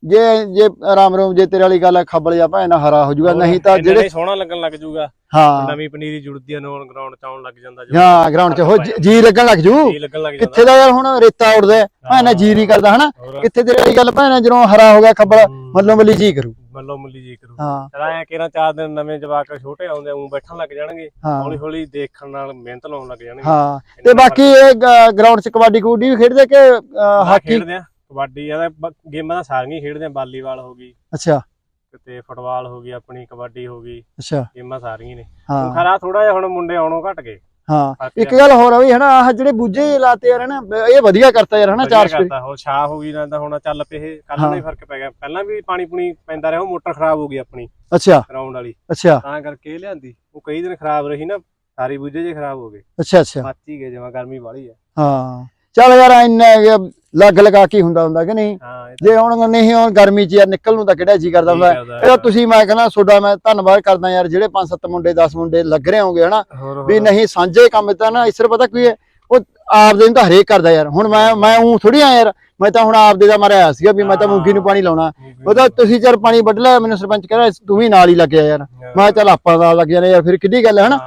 ਜੇ ਜੇ ਆਰਾਮ ਰੋਮ ਜੇ ਤੇਰੇ ਵਾਲੀ ਗੱਲ ਆ, ਖੱਬਲ ਜਾ ਨਾ ਹਰਾ ਹੋ ਜਾਊਗਾ ਨਹੀਂ ਤਾਂ ਜਿਹੜੇ ਸੋਹਣਾ ਲੱਗਣ ਲੱਗ ਜੂਗਾ ਹਾਂ। ਨਵੀਂ ਪਨੀਰੀ ਜੁੜਦੀ ਆ ਨੋਨ ਗਰਾਊਂਡ ਚ ਆਉਣ ਲੱਗ ਜਾਂਦਾ ਜਦੋਂ ਹਾਂ ਗਰਾਊਂਡ 'ਚ। ਹੋ ਜੀ- ਜੀ ਲੱਗਣ ਲੱਗ ਜੂ। ਜੀ ਕਿੱਥੇ ਦਾ ਯਾਰ ਹੁਣ ਰੇਤਾ ਉੜਦਾ ਨਾ ਜੀ ਨਹੀਂ ਕਰਦਾ ਹਨਾ? ਕਿੱਥੇ ਤੇਰੇ ਵਾਲੀ ਗੱਲ ਨਾ ਜਦੋਂ ਹਰਾ ਹੋ ਗਿਆ ਖੱਬਲ। ਮੱਲੋ ਮੱਲੀ ਜੀ ਕਰੂ। ਮੱਲੋ ਮੁੱਲੀ ਜੀ ਕਰੂ। ਹਾਂ। ਐ ਕਿਹੜਾ ਚਾਰ ਦਿਨ ਨਵੇਂ ਜਵਾਕ ਛੋਟੇ ਆਉਂਦੇ ਉਂ ਬੈਠਣ ਲੱਗ ਜਾਣਗੇ। ਹੌਲੀ ਹੌਲੀ ਦੇਖਣ ਨਾਲ ਮਿਹਨਤ ਲਾਉਣ ਲੱਗ ਜਾਣਗੇ। ਹਾਂ। ਤੇ ਬਾਕੀ ਇਹ ਗਰਾਊਂਡ 'ਚ ਕਬੱਡੀ ਕੁੱਡੀ ਵੀ ਖੇਡਦੇ ਕਿ ਹਾਕੀ? ਖੇਡਦੇ ਆ। ਕਬੱਡੀ ਆ ਤਾਂ ਗੇਮਾਂ ਤਾਂ ਸਾਰੀਆਂ ਹੀ ਖੇਡਦੇ ਆ ਵਾਲੀਬਾਲ ਹੋ ਗਈ। ਅੱਛਾ। ਤੇ ਫੁੱਟਬਾਲ ਹੋ ਗਈ ਆਪਣੀ ਕਬੱਡੀ ਹੋ ਗਈ। ਅੱਛਾ। ਗੇਮਾਂ ਸਾਰੀਆਂ ਨੇ। ਹਾਂ। ਖਰਾ ਥੋੜਾ ਜਿਹਾ ਹੁਣ ਮੁੰਡੇ ਆਉਣੋਂ ਘਟ ਗਏ। ਹਾਂ। ਇੱਕ ਗੱਲ ਹੋਰ ਆ ਵੀ ਹਨਾ ਆਹ ਜਿਹੜੇ ਬੂਝੇ ਲਾਤੇ ਯਾਰ ਹਨਾ ਇਹ ਵਧੀਆ ਕਰਤਾ ਯਾਰ ਹਨਾ ਚਾਰ ਸਪੀਡ ਕਰਤਾ। ਹੋਰ ਛਾਂ ਹੋ ਗਈ ਨਾ ਤਾਂ ਹੁਣ ਚੱਲ ਪਏ ਕੱਲ ਹਾਂ। ਨੂੰ ਹੀ ਫ਼ਰਕ ਪੈ ਗਿਆ। ਪਹਿਲਾਂ ਵੀ ਪਾਣੀ ਪੁਣੀ ਪੈਂਦਾ ਰਿਹਾ ਉਹ ਮੋਟਰ ਖਰਾਬ ਹੋ ਗਈ ਆਪਣੀ ਅੱਛਾ। ਗਰਾਊਂਡ ਵਾਲੀ। ਅੱਛਾ। ਤਾਂ ਕਰਕੇ ਲਿਆਂਦੀ। ਉਹ ਕਈ ਦਿਨ ਖਰਾਬ ਰਹੀ ਨਾ ਸਾਰੀ ਬੂਝੇ ਜੇ ਖਰਾਬ ਹੋ ਗਏ। ਅੱਛਾ ਅੱਛਾ। ਮੱਚ ਹੀ ਗਏ ਜਿਵੇਂ ਗਰਮੀ ਵਾਲੀ ਆ। ਹਾਂ। ਚੱਲ ਯਾਰ ਇੰਨਾ ਲੱਗ ਲਗਾ ਕੇ ਹੁੰਦਾ ਹੁੰਦਾ ਕਿ ਨਹੀਂ? ਹਾਂ ਜੇ ਹੁਣ ਨਹੀਂ ਹੁਣ ਗਰਮੀ 'ਚ ਯਾਰ ਨਿਕਲ ਨੂੰ ਤਾਂ ਕਿਹੜਾ ਜੀ ਕਰਦਾ ਹੁੰਦਾ। ਇਹਦਾ ਤੁਸੀਂ ਮੈਂ ਕਹਿੰਦਾ ਤੁਹਾਡਾ ਮੈਂ ਧੰਨਵਾਦ ਕਰਦਾ ਯਾਰ ਜਿਹੜੇ ਪੰਜ ਸੱਤ ਮੁੰਡੇ 10 ਮੁੰਡੇ ਲੱਗ ਰਹੇ ਹੋਗੇ ਹਨਾ? ਵੀ ਨਹੀਂ ਸਾਂਝੇ ਕੰਮ ਤਾਂ ਨਾ ਇਸਰ ਪਤਾ ਕੀ ਹੈ ਉਹ ਆਪਦੇ ਨੂੰ ਤਾਂ ਹਰੇਕ ਕਰਦਾ ਯਾਰ। ਹੁਣ ਮੈਂ ਮੈਂ ਉਹ ਥੋੜੀ ਆ ਯਾਰ ਮੈਂ ਤਾਂ ਹੁਣ ਆਪਦੇ ਦਾ ਮਰਿਆ ਆਇਆ ਸੀਗਾ ਵੀ ਮੈਂ ਤਾਂ ਮੂੰਗੀ ਨੂੰ ਪਾਣੀ ਲਾਉਣਾ। ਉਹ ਤਾਂ ਤੁਸੀਂ ਚਿਰ ਪਾਣੀ ਵੱਢ ਲਿਆ ਮੈਨੂੰ ਸਰਪੰਚ ਕਹਿੰਦਾ ਤੂੰ ਵੀ ਨਾਲ ਹੀ ਲੱਗਿਆ ਯਾਰ। ਮੈਂ ਚੱਲ ਆਪਾਂ ਨਾਲ ਲੱਗ ਜਾਣੇ ਯਾਰ ਫਿਰ ਕਿੱਡੀ ਗੱਲ ਹੈ ਹਨਾ?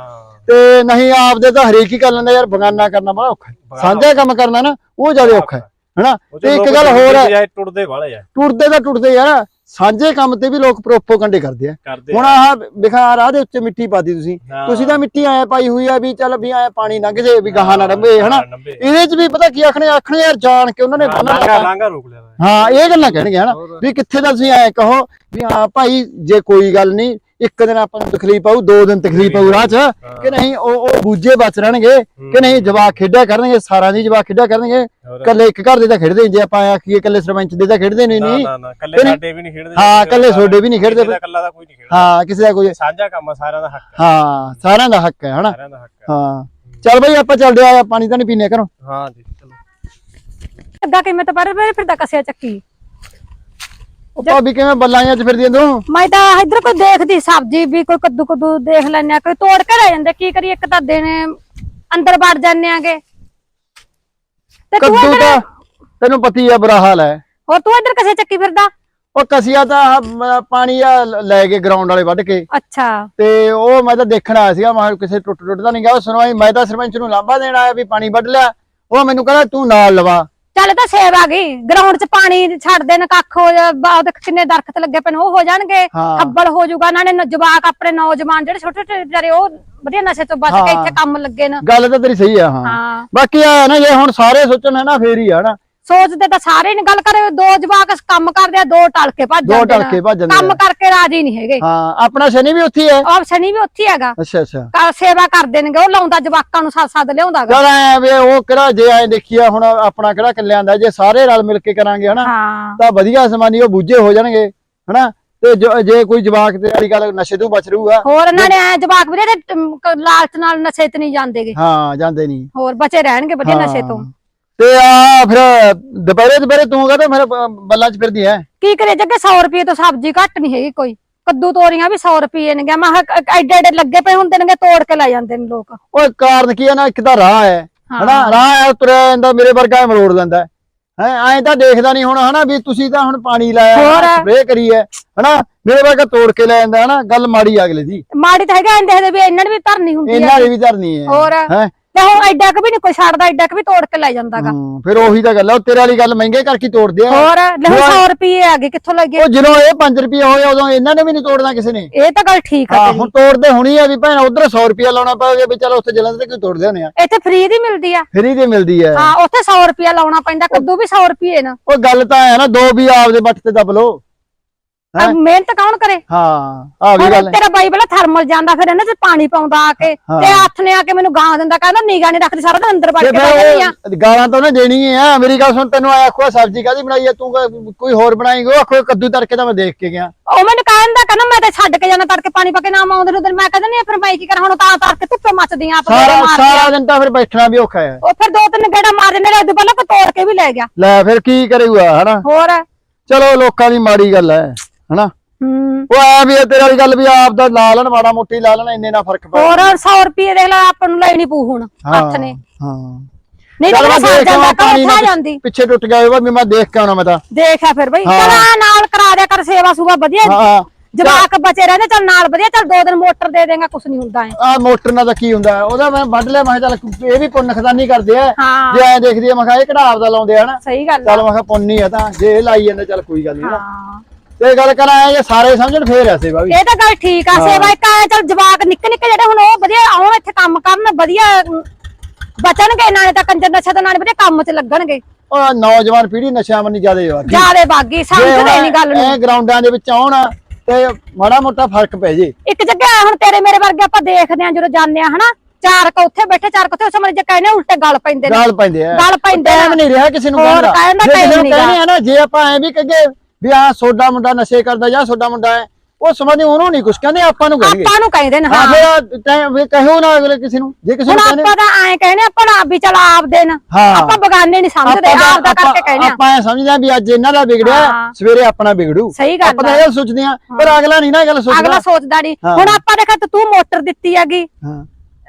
ਤੇ ਨਹੀਂ ਆਪਦੇ ਤਾਂ ਹਰੇਕ ਹੀ ਕਰ ਲੈਂਦਾ ਯਾਰ ਬਗਾਨਾ ਕਰਨਾ ਬੜਾ ਔਖਾ। ਸਾਂਝਾ ਕੰਮ ਕਰਨਾ ਨਾ ਉਹ ਜ਼ਿਆਦਾ ਔਖਾ ਹੈ। ਹਨਾ? ਤੇ ਇੱਕ ਗੱਲ ਹੋਰ ਹੈ ਟੁੱਟਦੇ ਵਾਲੇ ਆ। ਟੁੱਟਦੇ ਤਾਂ ਟੁੱਟਦੇ ਯਾਰ ਸਾਂਝੇ ਕੰਮ ਤੇ ਵੀ ਲੋਕ ਪ੍ਰੋਪੋਗੰਡੇ ਕਰਦੇ ਆ। ਹੁਣ ਆਹ ਵਿਖਾ ਰਾਹ ਦੇ ਉੱਤੇ ਮਿੱਟੀ ਪਾਤੀ ਤੁਸੀਂ। ਤੁਸੀਂ ਤਾਂ ਮਿੱਟੀ ਆਇਆ ਪਾਈ ਹੋਈ ਆ ਵੀ ਚੱਲ ਵੀ ਆਇਆ ਪਾਣੀ ਲੰਘ ਜੇ ਵੀ ਗਾਹਾਂ ਨਾ ਡੰਬੇ ਹਨਾ? ਇਹਦੇ ਚ ਵੀ ਪਤਾ ਕੀ ਆਖਣੇ ਆਖਣੇ ਯਾਰ ਜਾਣ ਕੇ ਉਹਨਾਂ ਨੇ ਲਾਂਗਾ। ਲਾਂਗਾ ਰੋਕ ਲਿਆ। ਹਾਂ ਇਹ ਗੱਲਾਂ ਕਹਿਣਗੇ ਹਨਾ। ਵੀ ਕਿੱਥੇ ਦਾ ਤੁਸੀਂ ਆਏ ਕਹੋ ਵੀ ਹਾਂ ਭਾਈ ਜੇ ਕੋਈ ਗੱਲ ਨਹੀਂ ਇੱਕ ਦਿਨ ਆਪਾਂ ਨੂੰ ਤਕਲੀਫ ਆਊ ਦੋ ਦਿਨ ਤਕਲੀਫ ਆਊ ਰਾਹ 'ਚ ਕਿ ਨਹੀਂ ਉਹ ਉਹ ਬੂਝੇ ਬਚ ਰਹਿਣਗੇ ਕਿ ਨਹੀਂ ਜਵਾਕ ਖੇਡਿਆ ਕਰਨਗੇ ਸਾਰਾਂ ਦੀ ਜਵਾਕ ਖੇਡਿਆ ਕਰਨਗੇ। ਕੱਲੇ ਇੱਕ ਘਰ ਦੇ ਤਾਂ ਖੇਡਦੇ ਜੇ ਆਪਾਂ ਆਖੀਏ ਕੱਲੇ ਸਰਪੰਚ ਦੇ ਤਾਂ ਖੇਡਦੇ ਨਹੀਂ ਨਾ ਨਹੀਂ। ਨਾ ਨਾ ਕੱਲੇ? ਸਾਡੇ ਵੀ ਨਹੀਂ ਖੇਡਦੇ ਹਾਂ, ਇਕੱਲੇ ਤੁਹਾਡੇ ਵੀ ਨਹੀਂ ਖੇਡਦੇ। ਕੱਲਾ ਦਾ ਕੋਈ ਨਹੀਂ ਖੇਡਦਾ। ਹਾਂ ਕਿਸੇ ਦਾ ਕੋਈ ਸਾਂਝਾ ਕੰਮ ਆ ਸਾਰਿਆਂ ਦਾ ਹੱਕ ਹੈ ਹਾਂ ਸਾਰਿਆਂ ਦਾ ਹੱਕ ਹੈ ਹਨਾ? ਸਾਰਿਆਂ ਦਾ ਹੱਕ ਹੈ ਹਾਂ। ਚੱਲ ਬਈ ਆਪਾਂ ਚੱਲਦੇ ਆ ਪਾਣੀ ਤਾਂ ਨਹੀਂ ਪੀਨੇ ਘਰੋਂ। ਹਾਂ ਜੀ ਚਲੋ। ਅੱਗਾ ਕਿਵੇਂ ਤਾਂ ਪਰ ਫਿਰ ਫਿਰਦਾ ਕਸਿਆ ਚੱਕੀ। ਉਹ ਭਾਬੀ ਕਿਵੇਂ ਬੱਲਾਂ ਜਾਂ ਚ ਫਿਰਦੀ ਤੂੰ? ਮੈਂ ਤਾਂ ਇਧਰ ਕੋਈ ਦੇਖਦੀ ਸਬਜ਼ੀ ਵੀ ਕੋਈ ਕੱਦੂ ਕੱਦੂ ਦੇਖ ਲੈਣੇ ਆ ਕੋਈ ਤੋੜ ਕੇ ਲੈ ਜਾਂਦੇ ਕੀ ਕਰੀ ਇੱਕ ਤਾਂ ਦਿਨੇ ਅੰਦਰ ਵੜ ਜਾਂਦੇ ਆਗੇ। ਤੇ ਤੂੰ ਕੱਦੂ ਤਾਂ ਤੈਨੂੰ ਪਤੀ ਆ ਬੁਰਾ ਹਾਲ ਹੈ। ਹੋਰ ਤੂੰ ਇੱਧਰ ਕਸੇ ਚੱਕੀ ਫਿਰਦਾ? ਉਹ ਕਸੀਆ ਤਾਂ ਆਹ ਪਾਣੀ ਆ ਲ- ਕੇ ਗਰਾਊਂਡ ਵਾਲੇ ਵੱਢ ਕੇ। ਅੱਛਾ। ਤੇ ਉਹ ਮੈਂ ਤਾਂ ਦੇਖਣ ਆਇਆ ਸੀਗਾ ਮੈਂ ਕਿਹਾ ਕਿਸੇ ਟੁੱਟ ਟੁੱਟਦਾ ਨਹੀਂ ਗਿਆ ਉਹ ਸੁਣਵਾਈ ਮੈਂ ਤਾਂ ਸਰਪੰਚ ਨੂੰ ਲਾਂਭਾ ਦੇਣ ਆਇਆ ਵੀ ਪਾਣੀ ਵੱਢ ਲਿਆ। ਉਹ ਮੈਨੂੰ ਕਹਿੰਦਾ ਤੂੰ ਨਾਲ ਲਵਾ। ਚੱਲ ਤਾਂ ਸੇਵ ਆ ਗਈ ਗਰਾਊਂਡ 'ਚ ਪਾਣੀ ਛੱਡ ਦੇਣ ਕੱਖ ਹੋ ਜਾ ਬਾ- ਉਹਦੇ ਕਿੰਨੇ ਦਰਖਤ ਲੱਗੇ ਪਏ ਨੇ ਉਹ ਹੋ ਜਾਣਗੇ ਹਾਂ। ਖੱਬਲ ਹੋ ਜਾਊਗਾ ਨਾਲੇ ਨ- ਜਵਾਕ ਆਪਣੇ ਨੌਜਵਾਨ ਜਿਹੜੇ ਛੋਟੇ ਛੋਟੇ ਵਿਚਾਰੇ ਉਹ ਵਧੀਆ ਨਸ਼ੇ ਤੋਂ ਬਚ ਕੇ ਹਾਂ। ਇੱਥੇ ਕੰਮ ਲੱਗੇ ਨੇ ਗੱਲ ਤਾਂ ਤੇਰੀ ਸਹੀ ਆ ਹਾਂ ਹਾਂ ਬਾਕੀ ਆ ਨਾ ਜੇ ਹੁਣ ਸਾਰੇ ਸੋਚਣ ਹੈ ਨਾ ਫੇਰ ਹੀ ਆ ਨਾ ਸੋਚਦੇ ਤਾਂ ਸਾਰੇ ਨੇ ਗੱਲ ਕਰੇ ਦੋ ਜਵਾਕ ਕੰਮ ਕਰਦੇ ਆ ਦੋ ਟਲ ਕੇ ਭੱਜ ਦੋ ਜਾਂਦੇ ਨੇ। ਕੇ ਭੱਜ ਜਾਂਦੇ ਕੰਮ। ਕਰਕੇ ਰਾਜੀ ਨਹੀਂ ਹੈਗੇ। ਹਾਂ ਆਪਣਾ ਸ਼ਨੀ ਵੀ ਉੱਥੇ ਹੀ ਹੈ। ਉਹ ਸ਼ਨੀ ਵੀ ਉੱਥੇ ਹੀ ਹੈਗਾ। ਅੱਛਾ ਅੱਛਾ। ਕਾ ਸੇਵਾ ਕਰਦੇ ਨੇਗੇ ਉਹ ਲਾਉਂਦਾ ਜਵਾਕਾਂ ਨੂੰ ਸੱਦ ਸੱਦ ਲਿਆਉਂਦਾਗਾ। ਚਲ ਐ ਵੀ ਉਹ ਕਿਹੜਾ ਜੇ ਐ ਦੇਖੀਆ ਹੁਣ ਆਪਣਾ ਕਿਹੜਾ ਕੱਲਿਆਂ ਦਾ ਜੇ ਸਾਰੇ ਰਲ ਮਿਲ ਕੇ ਕਰਾਂਗੇ ਹਨਾ ਹਾਂ। ਤਾਂ ਵਧੀਆ ਸਮਾਨੀ ਉਹ ਬੂਝੇ ਹੋ ਜਾਣਗੇ ਹਨਾ ਤੇ ਜੋ- ਜੇ ਕੋਈ ਜਵਾਕ ਤੇ ਵਾਲੀ ਗੱਲ ਨਸ਼ੇ ਤੋਂ ਬਚ ਰਹੂਗਾ ਹੋਰ ਇਹਨਾਂ ਨੇ ਐ ਜਵਾਕ ਵੀਰੇ ਤੇ ਟਮ- ਕ- ਲਾਲਚ ਨਾਲ ਨਸ਼ੇ ਤੇ ਨਹੀਂ ਜਾਂਦੇਗੇ। ਹਾਂ ਜਾਂਦੇ ਨਹੀਂ। ਹੋਰ ਬਚੇ ਰਹਿਣਗੇ ਵਧੀਆ ਨਸ਼ੇ ਤੋਂ। ਹਾਂ। ਤੇ ਆ ਫਿਰ ਦੁਪਹਿਰੇ ਦੁਪਹਿਰੇ ਤੂੰ ਕਹਦਾ ਬ- ਬੱਲਾਂ 'ਚ ਫਿਰਦੀ ਐ? ਕੀ ਕਰੇ ਜੱਗੇ 100 ਰੁਪਏ ਤੋਂ ਸਬਜ਼ੀ ਘੱਟ ਨਹੀਂ ਹੈਗੀ ਕੋਈ। ਕੱਦੂ ਤੋਰੀਆਂ ਵੀ 100 ਰੁਪਏ ਨੇ ਮੈਂ ਕਿਹਾ ਕ- ਐਡੇ ਐਡੇ ਲੱਗੇ ਪਏ ਹੁੰਦੇ ਨੇਗੇ ਤੋੜ ਕੇ ਲੈ ਜਾਂਦੇ ਨੇ ਲੋਕ। ਓਏ ਕਾਰਨ ਕੀ ਹੈ ਨਾ ਇੱਕ ਤਾਂ ਰਾਹ ਹੈ। ਹਨਾ ਰਾਹ ਹੈ ਤੁਰਿਆ ਜਾਂਦਾ ਮੇਰੇ ਵਰਗਾ ਐ ਮਰੋੜ ਲੈਂਦਾ ਹੈ ਐਂ ਤਾਂ ਦੇਖਦਾ ਨਹੀਂ ਹੁਣ ਹਨਾ ਵੀ ਤੁਸੀਂ ਤਾਂ ਹੁਣ ਪਾਣੀ ਲਾਇਆ ਹੋਰ। ਸਪਰੇਅ ਕਰੀ ਹੈ ਹਨਾ ਮੇਰੇ ਵਰਗਾ ਤੋੜ ਕੇ ਲੈ ਜਾਂਦਾ ਹਨਾ ਗੱਲ ਮਾੜੀ ਅਗਲੇ ਦੀ। ਮਾੜੀ ਤਾਂ ਹੈਗਾ ਦੇ ਵੀ ਇਹਨਾਂ ਨੇ ਵੀ ਧਰਨੀ ਹੁੰਦੀ ਇਹਨਾਂ ਹੈ ਦੀ ਵੀ ਧਰਨੀ ਹੈ ਹੋਰ। ਹੈਂ? ਤੇ ਹੁਣ ਐਡਾ ਕ ਵੀ ਨਹੀਂ ਕੋਈ ਛੱਡਦਾ ਐਡਾ ਕ ਵੀ ਤੋੜ ਕੇ ਲੈ ਜਾਂਦਾਗਾ। ਹੂੰ, ਫਿਰ ਉਹੀ ਤਾਂ ਗੱਲ ਆ ਉਹ ਤੇਰੇ ਵਾਲੀ ਗੱਲ ਮਹਿੰਗੇ ਕਰਕੇ ਤੋੜਦੇ ਆ। ਹੋਰ ਲੈ ਹੁਣ ਹੋਰ। 100 ਰੁਪਏ ਆ ਗਏ ਕਿੱਥੋਂ ਲੱਗੇ ਉਹ ਜਦੋਂ ਇਹ 5 ਰੁਪਏ ਹੋਏ ਉਦੋਂ ਇਹਨਾਂ ਨੇ ਵੀ ਨਹੀਂ ਤੋੜਨਾ ਕਿਸੇ ਨੇ। ਇਹ ਤਾਂ ਗੱਲ ਠੀਕ ਆ ਹਾਂ ਹੁਣ ਤੋੜਦੇ ਹੁਣੀ ਆ ਵੀ ਭੈਣ ਉਧਰ 100 ਰੁਪਏ ਲਾਉਣਾ ਪਵੇ ਵੀ ਚਲੋ ਉੱਥੇ ਜਲੰਧਰ ਕੋਈ ਤੋੜਦੇ ਹੋਣੇ ਆ। ਇੱਥੇ ਫ੍ਰੀ ਦੀ ਮਿਲਦੀ ਆ। ਫਰੀ ਤੇ ਮਿਲਦੀ ਹੈ ਹਾਂ ਉੱਥੇ 100 ਰੁਪਿਆ ਲਾਉਣਾ ਪੈਂਦਾ ਕੱਦੂ ਵੀ 100 ਰੁਪਏ ਨਾ। ਉਹ ਗੱਲ ਤਾਂ ਹੈ ਨਾ ਦੋ ਵੀ ਆਪਦੇ ਬੱਟ ਤੇ ਦੱਬ ਲੋ ਹੈਂ? ਅਬ ਮਿਹਨਤ ਕੌਣ ਕਰੇ? ਹਾਂ ਆ ਹੁਣ ਗੱਲ। ਤੇਰਾ ਬਾਈ ਪਹਿਲਾਂ ਥਰਮਲ ਜਾਂਦਾ ਫਿਰ ਇਹਨਾਂ ਚ ਪਾਣੀ ਪਾਉਂਦਾ ਆ ਕੇ ਹਾਂ। ਤੇ ਹੱਥ ਨੇ ਆ ਕੇ ਮੈਨੂੰ ਗਾਂ ਦਿੰਦਾ ਕਹਿੰਦਾ ਨਿਗਾ ਨਹੀਂ ਰੱਖਦੀ ਸਾਰਾ ਦਿਨ ਅੰਦਰ ਵੜ ਤੇ ਕੇ ਜਾਂਦੀ ਆ। ਫਿਰ ਉਹ ਗਾਲਾਂ ਤਾਂ ਉਹਨੇ ਦੇਣੀ ਆ। ਮੇਰੀ ਗੱਲ ਸੁਣ ਤੈਨੂੰ ਆਇਆ ਖੋਆ ਸਬਜ਼ੀ ਕਾਦੀ ਬਣਾਈ ਆ? ਤੂੰ ਕ- ਕੋਈ ਹੋਰ ਬਣਾਏਂਗਾ? ਉਹ ਆਖੋ ਕੱਦੂ ਤੜਕੇ ਤਾਂ ਮੈਂ ਦੇਖ ਕੇ ਗਿਆ। ਉਹ ਮੈਨੂੰ ਕਹਿੰਦਾ ਕਹਿੰਦਾ ਮੈਂ ਤਾਂ ਛੱਡ ਕੇ ਜਾਣਾ ਤੜਕੇ ਪਾਣੀ ਪਾ ਕੇ ਨਾ ਆਉਂਦੇ ਨੂੰ ਤੇ ਮੈਂ ਕਹਿੰਦਾ ਨਹੀਂ ਫਿਰ ਮੈਂ ਕੀ ਕਰਾਂ? ਹੁਣ ਤਾਂ ਤੜਕੇ ਧੁੱਪੇ ਮੱਚਦੀਆਂ ਆਪ ਸਾਰਾ। ਸਾਰਾ ਦਿਨ ਤਾਂ ਫਿਰ ਬੈਠਣਾ ਵੀ ਔਖਾ ਹੈ। ਉਹ ਫਿਰ ਦੋ ਤਿੰਨ ਗੇੜਾ ਮਾਰ ਦਿੰਦੇ ਨੇ ਉਹਦੇ ਪਹਿਲਾਂ ਕੋਈ ਤੋੜ ਕੇ ਵੀ ਲੈ ਗਿਆ। ਲੈ ਫਿਰ ਕੀ ਕਰੇਗਾ ਹਨਾ? ਹੋਰ? ਚਲੋ ਲੋਕਾਂ ਦੀ ਮਾੜੀ ਗੱਲ ਹੈ। ਹਨਾ? ਹੂੰ। ਉਹ ਆ ਵੀ ਇਹ ਤੇਰੇ ਵਾਲੀ ਗੱਲ ਵੀ ਆਪ ਦਾ ਲਾ ਲੈਣ ਮਾੜਾ ਮੋਟੀ ਲਾ ਲੈਣ ਇੰਨੇ ਨਾ ਫ਼ਰਕ ਪੈ ਹੋਰ 100 ਰੁਪਏ ਦੇਖ ਲੈ ਆਪਾਂ ਨੂੰ ਲੈਣੀ ਪੂ ਹੁਣ ਹੱਥ ਨੇ। ਹਾਂ। ਨਹੀਂ ਤਾਂ ਸਰ ਦੇਖ ਜਾਂਦਾ ਤਾਂ ਨਾਲ ਜਾਂਦੀ। ਪਿੱਛੇ ਟੁੱਟ ਗਿਆ ਵੀ ਮੈਂ ਦੇਖ ਕੇ ਆਉਣਾ ਮੈਂ ਤਾਂ। ਦੇਖਿਆ ਫਿਰ ਬਈ ਹਾਂ। ਚਲ ਆ ਨਾਲ ਕਰਾ ਦਿਆ ਕਰ ਸੇਵਾ ਸੁਗਾ ਵਧੀਆ ਹਾਂ ਜਵਾਕ ਬਚੇ ਰਹਿੰਦੇ ਚਲ ਨਾਲ ਵਧੀਆ ਚਲ ਦੋ ਦਿਨ ਮੋਟਰ ਦੇ ਦੇਗਾ ਕੁਛ ਨਹੀਂ ਹੁੰਦਾ ਐ। ਆ ਮੋਟਰ ਨਾਲ ਤਾਂ ਕੀ ਹੁੰਦਾ? ਹੈ? ਉਹਦਾ ਮੈਂ ਵੱਢ ਲਿਆ ਮੈਂ ਕਿਹਾ ਚੱਲ ਇਹ ਵੀ ਪੁੰਨ ਖਜ਼ਾਨੀ ਕਰਦੇ ਆ। ਹਾਂ। ਜੇ ਐ ਦੇਖਦੀ ਆ ਮੈਂ ਕਿਹਾ ਇਹ ਕਿਹੜਾ ਆਪਦਾ ਲਾਉਂਦੇ ਆ ਨਾ ਸਹੀ ਗੱਲ ਆ। ਚੱਲ ਮੈਂ ਕਿਹਾ ਪੁੰਨੀ ਆ ਤਾਂ ਜੇ ਇਹ ਲਾਈ ਜਾਂਦੇ ਚੱਲ ਕੋਈ ਗੱਲ ਨਹੀਂ ਹਾਂ। ਤੇ ਗੱਲ ਕਰਾਂ ਇਹ ਸਾਰੇ ਸਮਝਣ ਫੇਰ ਐ ਸੇਵਾ ਵੀ। ਇਹ ਤਾਂ ਗੱਲ ਠੀਕ ਆ ਸੇਵਾ ਇੱਕ ਆਇਆ ਚਲ ਜਵਾਕ ਨਿੱਕੇ ਨਿੱਕੇ ਜਿਹੜੇ ਹੁਣ ਉਹ ਵਧੀਆ ਆਉਣ ਇੱਥੇ ਕੰਮ ਕਰਨ ਵਧੀਆ ਬਚਣਗੇ ਨਾਲੇ ਤਾਂ ਕੰਜਰ ਨਸ਼ਾ ਤੋਂ ਨਾਲੇ ਵਧੀਆ ਕੰਮ 'ਚ ਲੱਗਣਗੇ। ਉਹ ਨੌਜਵਾਨ ਪੀੜ੍ਹੀ ਨਸ਼ਿਆਂ ਵੱਲ ਜ਼ਿਆਦਾ ਆ ਜਿਆਦੇ ਬਾਗੀ ਸਮਝਦੇ ਨਹੀਂ ਗੱਲ ਨੂੰ। ਇਹ ਗਰਾਊਂਡਾਂ ਦੇ ਵਿੱਚ ਆਉਣ ਤੇ ਮਾੜਾ ਮੋਟਾ ਫ਼ਰਕ ਪੈ ਜੇ। ਇੱਕ ਜਗ੍ਹਾ ਹੁਣ ਤੇਰੇ ਮੇਰੇ ਵਰਗੇ ਆਪਾਂ ਦੇਖਦੇ ਆ ਜਦੋਂ ਜਾਂਦੇ ਆ ਹਨਾ? ਚਾਰ ਕ ਉੱਥੇ ਬੈਠੇ ਚਾਰ ਕ ਉੱਥੇ ਉਸ ਸਮੇਂ ਜੇ ਕਹਿੰਦੇ ਆ, ਉਲਟੇ ਗੱਲ ਪੈਂਦੇ ਨੇ। ਗਾਲ ਪੈਂਦੇ ਆ। ਗਲ ਪੈਂਦੇ ਆ। ਟਾਈਮ ਨਹੀਂ ਰਿਹਾ ਕਿਸੇ ਨੂੰ। ਕਹਿੰਦੇ। ਆ ਜੇ ਆਪਾਂ ਐ ਵੀ ਕਹੇ ਵੀ ਆ ਸੋਡਾ ਮੁੰਡਾ ਨਸ਼ੇ ਕਰਦਾ ਜਾਂ ਸੋਡਾ ਮੁੰਡਾ ਹੈ ਉਹ ਸਮਝਦੇ ਉਹਨੂੰ ਨਹੀਂ ਕੁਛ ਕਹਿੰਦੇ ਆਪਾਂ ਨੂੰ ਕਹਿੰਦੇ ਆਪਾਂ ਨੂੰ ਕਹਿੰਦੇ ਨੇ ਹਾਂ ਫਿਰ ਟਾਈਮ ਵੀ ਕਹੋ ਨਾ ਅਗਲੇ ਕਿਸੇ ਨੂੰ ਜੇ ਕਿਸੇ ਨੂੰ ਕਹਿੰਦੇ ਆਪਾਂ ਤਾਂ ਐਂ ਕਹਿੰਦੇ ਆਪਾਂ ਨਾ ਵੀ ਚਲ ਆਪ ਦੇ ਨਾ। ਆਪਾਂ ਬਗਾਨੇ ਨਹੀਂ ਸਮਝਦੇ ਆਪਾਂ ਦਾ ਕਰਕੇ ਕਹਿੰਦੇ ਆਪਾਂ ਐ ਸਮਝਦੇ ਆ ਵੀ ਅੱਜ ਇਹਨਾਂ ਦਾ ਵਿਗੜਿਆ। ਸਵੇਰੇ ਆਪਣਾ ਵਿਗੜੂ। ਸਹੀ ਗੱਲ ਆਪਾਂ। ਇਹ ਸੋਚਦੇ ਆ ਪਰ ਅਗਲਾ ਨਹੀਂ ਨਾ ਗੱਲ ਅਗਲਾ ਸੋਚਦਾ ਸੋਚਦਾ ਨਹੀਂ। ਹੁਣ ਆਪਾਂ ਦੇਖਾ ਤੂੰ ਮੋਟਰ ਦਿੱਤੀ ਹੈਗੀ।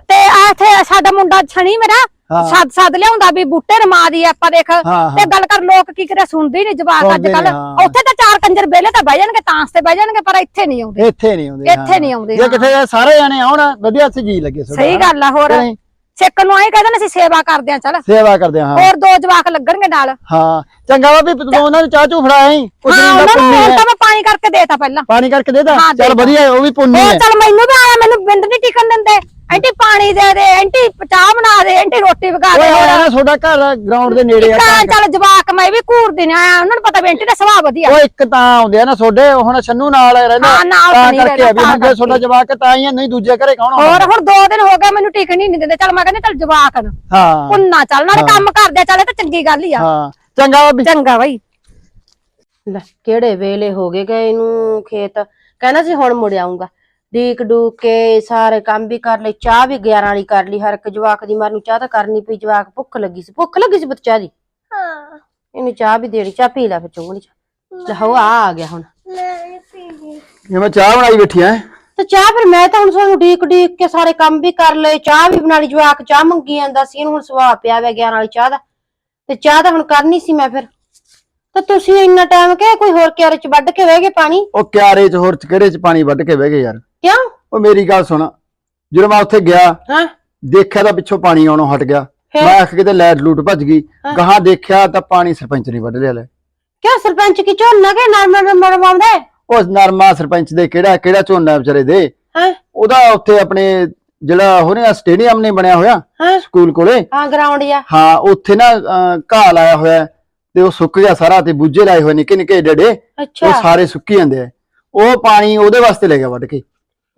ਤੇ ਆ ਇੱਥੇ ਸਾਡਾ ਮੁੰਡਾ ਛਣੀ ਮੇਰਾ ਹਾਂ। ਸੱਦ ਸੱਦ ਲਿਆਉਂਦਾ ਵੀ ਬੂਟੇ ਰਮਾ ਦੀ ਆਪਾਂ ਦੇਖ ਹਾਂ। ਤੇ ਗੱਲ ਕਰ ਲੋਕ ਕੀ ਕਰਿਆ ਸੁਣਦੇ ਹੀ ਨਹੀਂ ਜਵਾਕ ਅੱਜ ਸੁਣਦੇ ਕੱਲ ਨੇ, ਹਾਂ। ਉੱਥੇ ਤਾਂ ਚਾਰ ਕੰਜਰ ਬੇਲੇ ਤਾਂ ਬਹਿ ਜਾਣਗੇ ਤਾਂਸ ਤੇ ਬਹਿ ਜਾਣਗੇ ਪਰ ਇੱਥੇ ਨਹੀਂ ਆਉਂਦੇ ਇੱਥੇ ਨਹੀਂ ਆਉਂਦੇ ਇੱਥੇ ਹਾਂ। ਨਹੀਂ ਆਉਂਦੇ, ਜੇ ਹਾਂ। ਕਿਤੇ ਸਾਰੇ ਜਾਣੇ ਆਉਣ ਵਧੀਆ ਸੇ ਜੀ ਲੱਗੇ ਤੁਹਾਡਾ, ਸਹੀ? ਗੱਲ ਆ ਹੋਰ ਕਿ ਨਹੀਂ? ਸਿੱਖ ਨੂੰ ਆਈ ਕਹਿੰਦੇ ਨੇ ਅਸੀਂ ਸੇਵਾ ਕਰਦੇ ਆ ਚੱਲ ਸੇਵਾ ਕਰਦੇ ਆ, ਹਾਂ ਹੋਰ ਦੋ ਜਵਾਕ ਲੱਗਣਗੇ ਨਾਲ ਹਾਂ ਚੰਗਾ ਵਾ ਵੀ ਤੂੰ ਉਹਨਾਂ ਨੂੰ ਚਾਹ ਚੂ ਫੜਾਈ ਕੁਛ ਹਾਂ ਨਹੀਂ ਉਹਨਾਂ ਦਾ ਨੂੰ ਹੁਣ ਹੈ ਤਾਂ ਮੈਂ ਪਾਣੀ ਕਰਕੇ ਦੇਤਾ ਪਹਿਲਾਂ। ਪਾਣੀ ਕਰਕੇ ਦੇ ਦਾਂ ਹਾਂ, ਚੱਲ। ਵਧੀਆ ਉਹ ਵੀ ਪੁੰਨੀ ਹੈ। ਚੱਲ ਮੈਨੂੰ ਵੀ ਆਇਆ ਮੈਨੂੰ ਬਿੰਦ ਨਹੀਂ ਟਿਕਣ ਦਿੰਦੇ। ਆਂਟੀ ਪਾਣੀ ਦੇ ਦੇ ਆਂਟੀ ਚਾਹ ਬਣਾ ਦੇ ਆਂਟੀ ਰੋਟੀ ਪਕਾ ਦੇ। ਓਏ ਹੋਰ ਨਾ ਤੁਹਾਡਾ ਘਰ ਗਰਾਊਂਡ ਦੇ ਨੇੜੇ ਆ ਤਾਂ ਚੱਲ ਜਵਾਕ ਮੈਂ ਵੀ ਘੂਰਦੀ ਨੇ ਆਇਆ ਉਹਨਾਂ ਨੂੰ ਪਤਾ ਵੀ ਆਂਟੀ ਦਾ ਸੁਭਾਅ ਵਧੀਆ। ਉਹ ਇੱਕ ਤਾਂ ਆਉਂਦੇ ਆ ਨਾ ਤੁਹਾਡੇ ਹੁਣ ਛੰਨੂ ਨਾਲ ਰਹਿੰਦਾ। ਹਾਂ, ਨਾਲ ਤਾਂ ਨਹੀਂ ਕਰਕੇ ਆ ਵੀ ਰਹਿੰਦਾ, ਹੁਣ ਜੇ ਤਾਂ ਤੁਹਾਡਾ ਜਵਾਕ ਤਾਂ ਹੀ ਆ, ਨਹੀਂ ਦੂਜੇ ਘਰੇ ਕੌਣ ਹੋਰ ਹੁਣ ਦੋ ਦਿਨ ਹੋ ਗਏ ਮੈਨੂੰ ਟਿਕਣ ਹੀ ਨਹੀਂ ਦਿੰਦੇ। ਚੱਲ ਮੈਂ ਕਹਿੰਦੀ ਚੱਲ ਜਵਾਕ ਨੂੰ ਹਾਂ। ਪੁੰਨਾ ਚੱਲ ਨਾਲੇ ਕੰਮ ਕਰਦੇ ਚੱਲ ਇਹ ਤਾਂ ਚੰਗੀ ਗੱਲ ਹੀ ਆ। ਹਾਂ। ਚੰਗਾ ਬਾਬੀ। ਚੰਗਾ ਬਈ। ਲੈ ਕਿਹੜੇ ਵੇਲੇ ਹੋ ਗਏ ਗਏ ਨੂੰ ਖੇਤ? ਕਹਿੰਦਾ ਸੀ ਹੁਣ ਮੁੜ ਆਉਂਗਾ ਡੀਕ ਡੂਕ ਕੇ ਸਾਰੇ ਕੰਮ ਵੀ ਕਰ ਲਏ ਚਾਹ ਵੀ 11 ਵਾਲੀ ਕਰ ਲਈ ਹਰ ਇੱਕ ਜਵਾਕ ਦੀ ਮਰ ਨੂੰ ਚਾਹ ਤਾਂ ਕਰਨੀ ਪਈ ਜਵਾਕ ਭੁੱਖ ਲੱਗੀ ਸੀ ਭੁੱਖ ਲੱਗੀ ਸੀ ਬੱਚਾ ਦੀ। ਹਾਂ। ਇਹਨੂੰ ਚਾਹ ਵੀ ਦੇਣੀ ਚਾਹ ਪੀ ਲੈ ਫਿਰ ਚੁੰਗਣੀ ਚਾਹ ਲੈ ਹੋ ਆ ਆ ਗਿਆ ਹੁਣ। ਇਹ ਮੈਂ ਚਾਹ ਬਣਾਈ ਬੈਠੀ ਐ ਤੇ ਚਾਹ ਫਿਰ ਮੈਂ ਤਾਂ ਹੁਣ ਸਾਨੂੰ ਡੀਕ ਡੀਕ ਕੇ ਸਾਰੇ ਕੰਮ ਵੀ ਕਰ ਲਏ ਚਾਹ ਵੀ ਬਣਾ ਲਈ ਜਵਾਕ ਚਾਹ ਮੰਗੀ ਜਾਂਦਾ ਸੀ ਇਹਨੂੰ ਹੁਣ ਸੁਭਾਅ ਪਿਆ ਵੇ 11 ਵਾਲੀ ਚਾਹ ਦਾ। ਤੇ ਚਾਹ ਤਾਂ ਹੁਣ ਕਰਨੀ ਸੀ ਮੈਂ ਫਿਰ। ਤਾਂ ਤੁਸੀਂ ਇੰਨਾ ਟਾਈਮ ਕਿ ਕੋਈ ਹੋਰ ਕਿਆਰੇ ਚ ਵੱਢ ਕੇ ਬਹਿ ਗਏ ਪਾਣੀ? ਉਹ ਕਿਆਰੇ ਚ ਹੋਰ ਚ ਕਿਹੜੇ ਚ ਪਾਣੀ ਵੱਢ ਕੇ ਬਹਿ ਗਏ ਯਾਰ? ਕਿਉਂ? ਉਹ ਮੇਰੀ ਗੱਲ ਸੁਣ ਜਦੋਂ ਮੈਂ ਉੱਥੇ ਗਿਆ ਹਾਂ। ਦੇਖਿਆ ਤਾਂ ਪਿੱਛੋਂ ਪਾਣੀ ਆਉਣੋਂ ਹਟ ਗਿਆ। ਫਿਰ? ਮੈਂ ਆਖ ਕਿਤੇ ਲੈਟ ਲੂਟ ਭੱਜ ਗਈ ਹਾਂ। ਗਾਹਾਂ ਦੇਖਿਆ ਤਾਂ ਪਾਣੀ ਸਰਪੰਚ ਨਹੀਂ ਵੱਢ ਲਿਆ ਲੈ। ਕਿਉਂ ਸਰਪੰਚ ਕੀ ਝੋਨਾ ਕੇ ਨਰਮਾ ਮਰਵਾਉਂਦਾ ਉਹ ਨਰਮਾ ਸਰਪੰਚ ਦੇ ਕਿਹੜਾ ਕਿਹੜਾ ਝੋਨਾ ਵਿਚਾਰੇ ਦੇ? ਹਾਂ। ਉਹਦਾ ਉੱਥੇ ਆਪਣੇ ਜਿਹੜਾ ਹੋਰੇ ਸਟੇਡੀਅਮ ਨਹੀਂ ਬਣਿਆ ਹੋਇਆ ਹਾਂ। ਸਕੂਲ ਕੋਲੇ? ਹਾਂ ਗਰਾਊਂਡ ਜਾਂ ਹਾਂ ਉੱਥੇ ਨਾ ਅਹ, ਘਾਹ ਲਾਇਆ ਹੋਇਆ ਹੈ। ਤੇ ਉਹ ਸੁੱਕ ਗਿਆ ਸਾਰਾ ਤੇ ਬੂਝੇ ਲਾਏ ਹੋਏ ਨਿੱਕੇ ਨਿੱਕੇ ਡੇਡੇ ਉਹ ਸਾਰੇ ਸੁੱਕੀ ਜਾਂਦੇ ਆ। ਉਹ ਪਾਣੀ ਉਹਦੇ ਵਾਸਤੇ ਲੈ ਗਿਆ ਵੱਢ ਕੇ।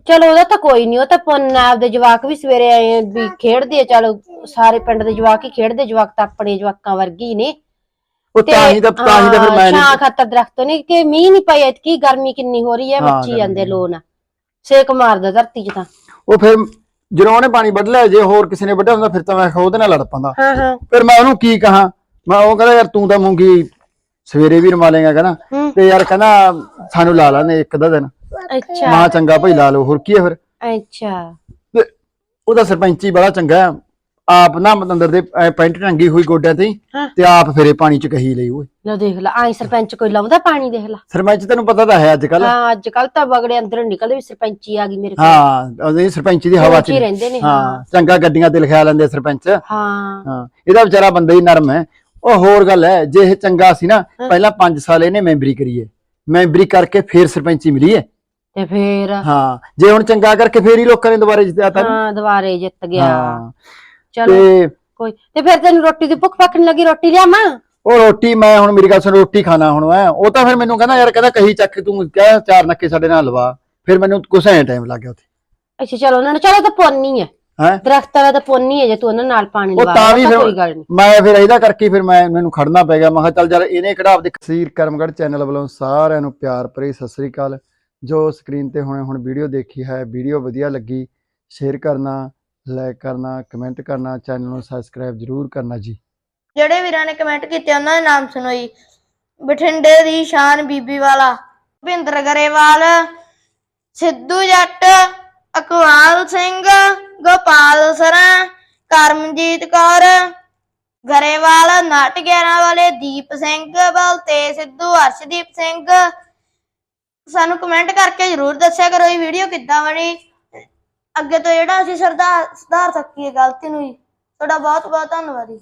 ਚਲੋ ਉਹਦਾ ਤਾਂ ਕੋਈ ਨਹੀਂ ਉਹ ਤਾਂ ਪੁੰਨ ਆਪਦੇ ਜਵਾਕ ਵੀ ਸਵੇਰੇ ਆਏ ਵੀ ਖੇਡਦੇ ਆ ਚਲ ਸਾਰੇ ਪਿੰਡ ਦੇ ਜਵਾਕ ਹੀ ਖੇਡਦੇ ਜਵਾਕ ਤਾਂ ਆਪਣੇ ਜਵਾਕਾਂ ਵਰਗੀ ਹੀ ਨੇ। ਉਹ ਤਾਂ ਹੀ ਤਾਂ ਤਾਂ ਹੀ ਤਾਂ ਫਿਰ ਮੈਂ ਛਾਂ ਨਹੀਂ ਖਾਤਰ ਦਰਖਤ ਨੇ ਕਿ ਮੀਂਹ ਨਹੀਂ ਪਈ ਐਤਕੀ ਗਰਮੀ ਕਿੰਨੀ ਹੋ ਰਹੀ ਹੈ ਮੱਚੀ ਜਾਂਦੇ। ਲੋਨ ਸੇਕ ਮਾਰਦਾ ਧਰਤੀ 'ਚ ਤਾਂ। ਉਹ ਫਿਰ ਜਦੋਂ ਉਹਨੇ ਪਾਣੀ ਵੱਢ ਲਿਆ ਜੇ ਹੋਰ ਕਿਸੇ ਨੇ ਵੱਢਿਆ ਹੁੰਦਾ ਫਿਰ ਤਾਂ ਮੈਂ ਉਹਦੇ ਨਾਲ ਲੜ ਪਾਂਦਾ। ਹਾਂ ਹਾਂ। ਫਿਰ ਮੈਂ ਉਹਨੂੰ ਕੀ ਕਹਾਂ? ਮੈਂ ਉਹ ਕਹਿੰਦਾ ਯਾਰ ਤੂੰ ਤਾਂ ਮੂੰਗੀ ਸਵੇਰੇ ਵੀ ਰਮਾ ਲੇਗਾ ਕਹਿੰਦਾ। ਤੇ ਯਾਰ ਕਹਿੰਦਾ ਸਾਨੂੰ ਲਾ ਲੈਣੇ ਇੱਕ ਅੱਧਾ ਦਿਨ। ਅੱਛਾ। ਮਾਂ ਚੰਗਾ ਭਾਈ ਲਾ ਲਓ ਹੋਰ ਕੀ ਹੈ ਫਿਰ? ਅੱਛਾ। ਉਹਦਾ ਸਰਪੰਚੀ ਬੜਾ ਚੰਗਾ ਹੈ। ਆਪ ਨਾ ਅੰਦਰ ਦੇ ਐਂ ਪੈਂਟ ਟੰਗੀ ਹੋਈ ਗੋਡਿਆਂ ਤੇ ਹੀ, ਹਾਂ। ਤੇ ਆਪ ਫਿਰੇ ਪਾਣੀ ਚ ਕਹੀ ਲਈ ਓਏ। ਲੋ ਦੇਖ ਲੈ ਆਈ ਸਰਪੰਚ ਕੋਈ ਲਾਉਂਦਾ ਪਾਣੀ ਦੇਖ ਲੈ। ਸਰਪੰਚ ਤੈਨੂੰ ਪਤਾ ਤਾਂ ਹੈ ਅੱਜ ਕੱਲ ਹਾਂ ਅੱਜ ਕੱਲ ਤਾਂ ਬਗੜੇ ਅੰਦਰ ਨਿਕਲਦੇ ਵੀ ਸਰਪੰਚੀ ਆ ਗਈ ਮੇਰੇ ਕੋਲ। ਹਾਂ ਉਹਦੀ ਸਰਪੰਚੀ ਦੀ ਹਵਾ ਚ ਹੀ ਚ ਰਹਿੰਦੇ ਨੇ ਹਾਂ ਚੰਗਾ ਗੱਡੀਆਂ ਤੇ ਲਿਖਿਆ ਲੈਂਦੇ ਸਰਪੰਚ। ਹਾਂ। ਹਾਂ ਇਹਦਾ ਵਿਚਾਰਾ ਬੰਦਾ ਹੀ ਨਰਮ ਹੈ। ਉਹ ਹੋਰ ਗੱਲ ਹੈ ਜੇ ਇਹ ਚੰਗਾ ਸੀ ਨਾ ਪਹਿਲਾਂ 5 ਸਾਲ ਇਹਨੇ ਮੈਂਬਰੀ ਕਰੀ ਹੈ ਮੈਂਬਰੀ ਕਰਕੇ ਫੇਰ ਸਰਪੰਚੀ ਮਿਲੀ ਹੈ ਤੇ ਫੇਰ? ਹਾਂ ਜੇ ਹੁਣ ਚੰਗਾ ਕਰਕੇ ਫੇਰ ਹੀ ਲੋਕਾਂ ਨੇ ਦੁਬਾਰੇ ਜਿੱਤਿਆ ਤਾਂ। ਹਾਂ ਦੁਬਾਰੇ ਜਿੱਤ ਗਿਆ। ਹਾਂ। ਚਲੋ ਤੇ ਕੋਈ ਤੇ ਫਿਰ ਤੈਨੂੰ ਰੋਟੀ ਦੀ ਭੁੱਖ ਪੱਕਣ ਲੱਗੀ ਰੋਟੀ ਲਿਆਵਾਂ? ਉਹ ਰੋਟੀ ਮੈਂ ਹੁਣ ਮੇਰੀ ਗੱਲ ਸੁਣ ਰੋਟੀ ਖਾਣਾ ਹੁਣ ਮੈਂ। ਉਹ ਤਾਂ ਫਿਰ ਮੈਨੂੰ ਕਹਿੰਦਾ ਯਾਰ ਕਹਿੰਦਾ ਕਹੀ ਚੱਕ ਤੂੰ ਕਹਿ ਚਾਰ ਨੱਕੇ ਸਾਡੇ ਨਾਲ ਲਵਾ। ਫਿਰ ਮੈਨੂੰ ਕੁਛ ਐ ਟਾਈਮ ਲੱਗ ਗਿਆ ਉੱਥੇ। ਅੱਛਾ ਚਲੋ ਉਹਨਾਂ ਨੇ ਚਲੋ ਤਾਂ ਪੁੰਨੀ ਹੈ ਹੈ? ਦਰਖਤਾਂ ਦਾ ਤਾਂ ਪੁੰਨੀ ਹੈ ਜੇ ਤੂੰ ਉਹਨਾਂ ਨਾਲ ਪਾਣੀ ਉਹ ਲਵਾ ਤਾਂ ਵੀ ਫਿਰ ਕੋਈ ਗੱਲ ਨਹੀਂ। ਮੈਂ ਫਿਰ ਇਹਦਾ ਕਰਕੇ ਫਿਰ ਮੈਂ ਮੈਨੂੰ ਖੜਨਾ ਪੈ ਗਿਆ। ਮੈਂ ਕਿਹਾ ਚੱਲ ਯਾਰ ਇਹਨੇ ਕਿਹੜਾ ਆਪਦੇ ਕਸੀਰ ਕਰਮਗੜ ਚੈਨਲ ਵੱਲੋਂ ਸਾਰਿਆਂ ਨੂੰ ਪਿਆਰ ਭਰੀ ਸਤਿ ਸ੍ਰੀ ਅਕਾਲ। ਜੋ ਸਕਰੀਨ ਤੇ ਹੁਣੇ ਹੁਣ ਵੀਡੀਓ ਦੇਖੀ ਹੈ ਵੀਡੀਓ ਵਧੀਆ ਲੱਗੀ ਸ਼ੇਅਰ ਕਰਨਾ ਲਾਈਕ ਕਰਨਾ ਕਮੈਂਟ ਕਰਨਾ ਚੈਨਲ ਨੂੰ ਸਬਸਕ੍ਰਾਈਬ ਜਰੂਰ ਕਰਨਾ ਜੀ। ਜਿਹੜੇ ਵੀਰਾਂ ਨੇ ਕਮੈਂਟ ਕੀਤੇ ਉਹਨਾਂ ਦੇ ਨਾਮ ਸੁਣੋ ਜੀ। ਬਠਿੰਡੇ ਦੀ ਸ਼ਾਨ ਬੀਬੀ ਵਾਲਾ ਭਿੰਦਰ ਗਰੇਵਾਲ ਸਿੱਧੂ ਜੱਟ ਅਕਵਾਲ ਸਿੰਘ ਗੋਪਾਲ ਸਰਾਂ, ਕਰਮਜੀਤ ਕੌਰ, ਗਰੇਵਾਲ ਨਾਟਗਿਆਣਾ ਵਾਲੇ ਦੀਪ ਸਿੰਘ ਬਲ ਤੇ ਸਿੱਧੂ ਹਰਸ਼ਦੀਪ ਸਿੰਘ। ਸਾਨੂੰ ਕਮੈਂਟ ਕਰਕੇ ਜਰੂਰ ਦੱਸਿਆ ਕਰੋ ਇਹ ਵੀਡੀਓ ਕਿੱਦਾਂ ਬਣੀ। ਅੱਗੇ ਤੋਂ ਜਿਹੜਾ ਅਸੀਂ ਸਰਦਾਰ ਸੁਧਾਰ ਸਕੀਏ, ਗਲਤੀ ਨੂੰ ਜੀ ਤੁਹਾਡਾ ਬਹੁਤ ਬਹੁਤ ਧੰਨਵਾਦ ਜੀ।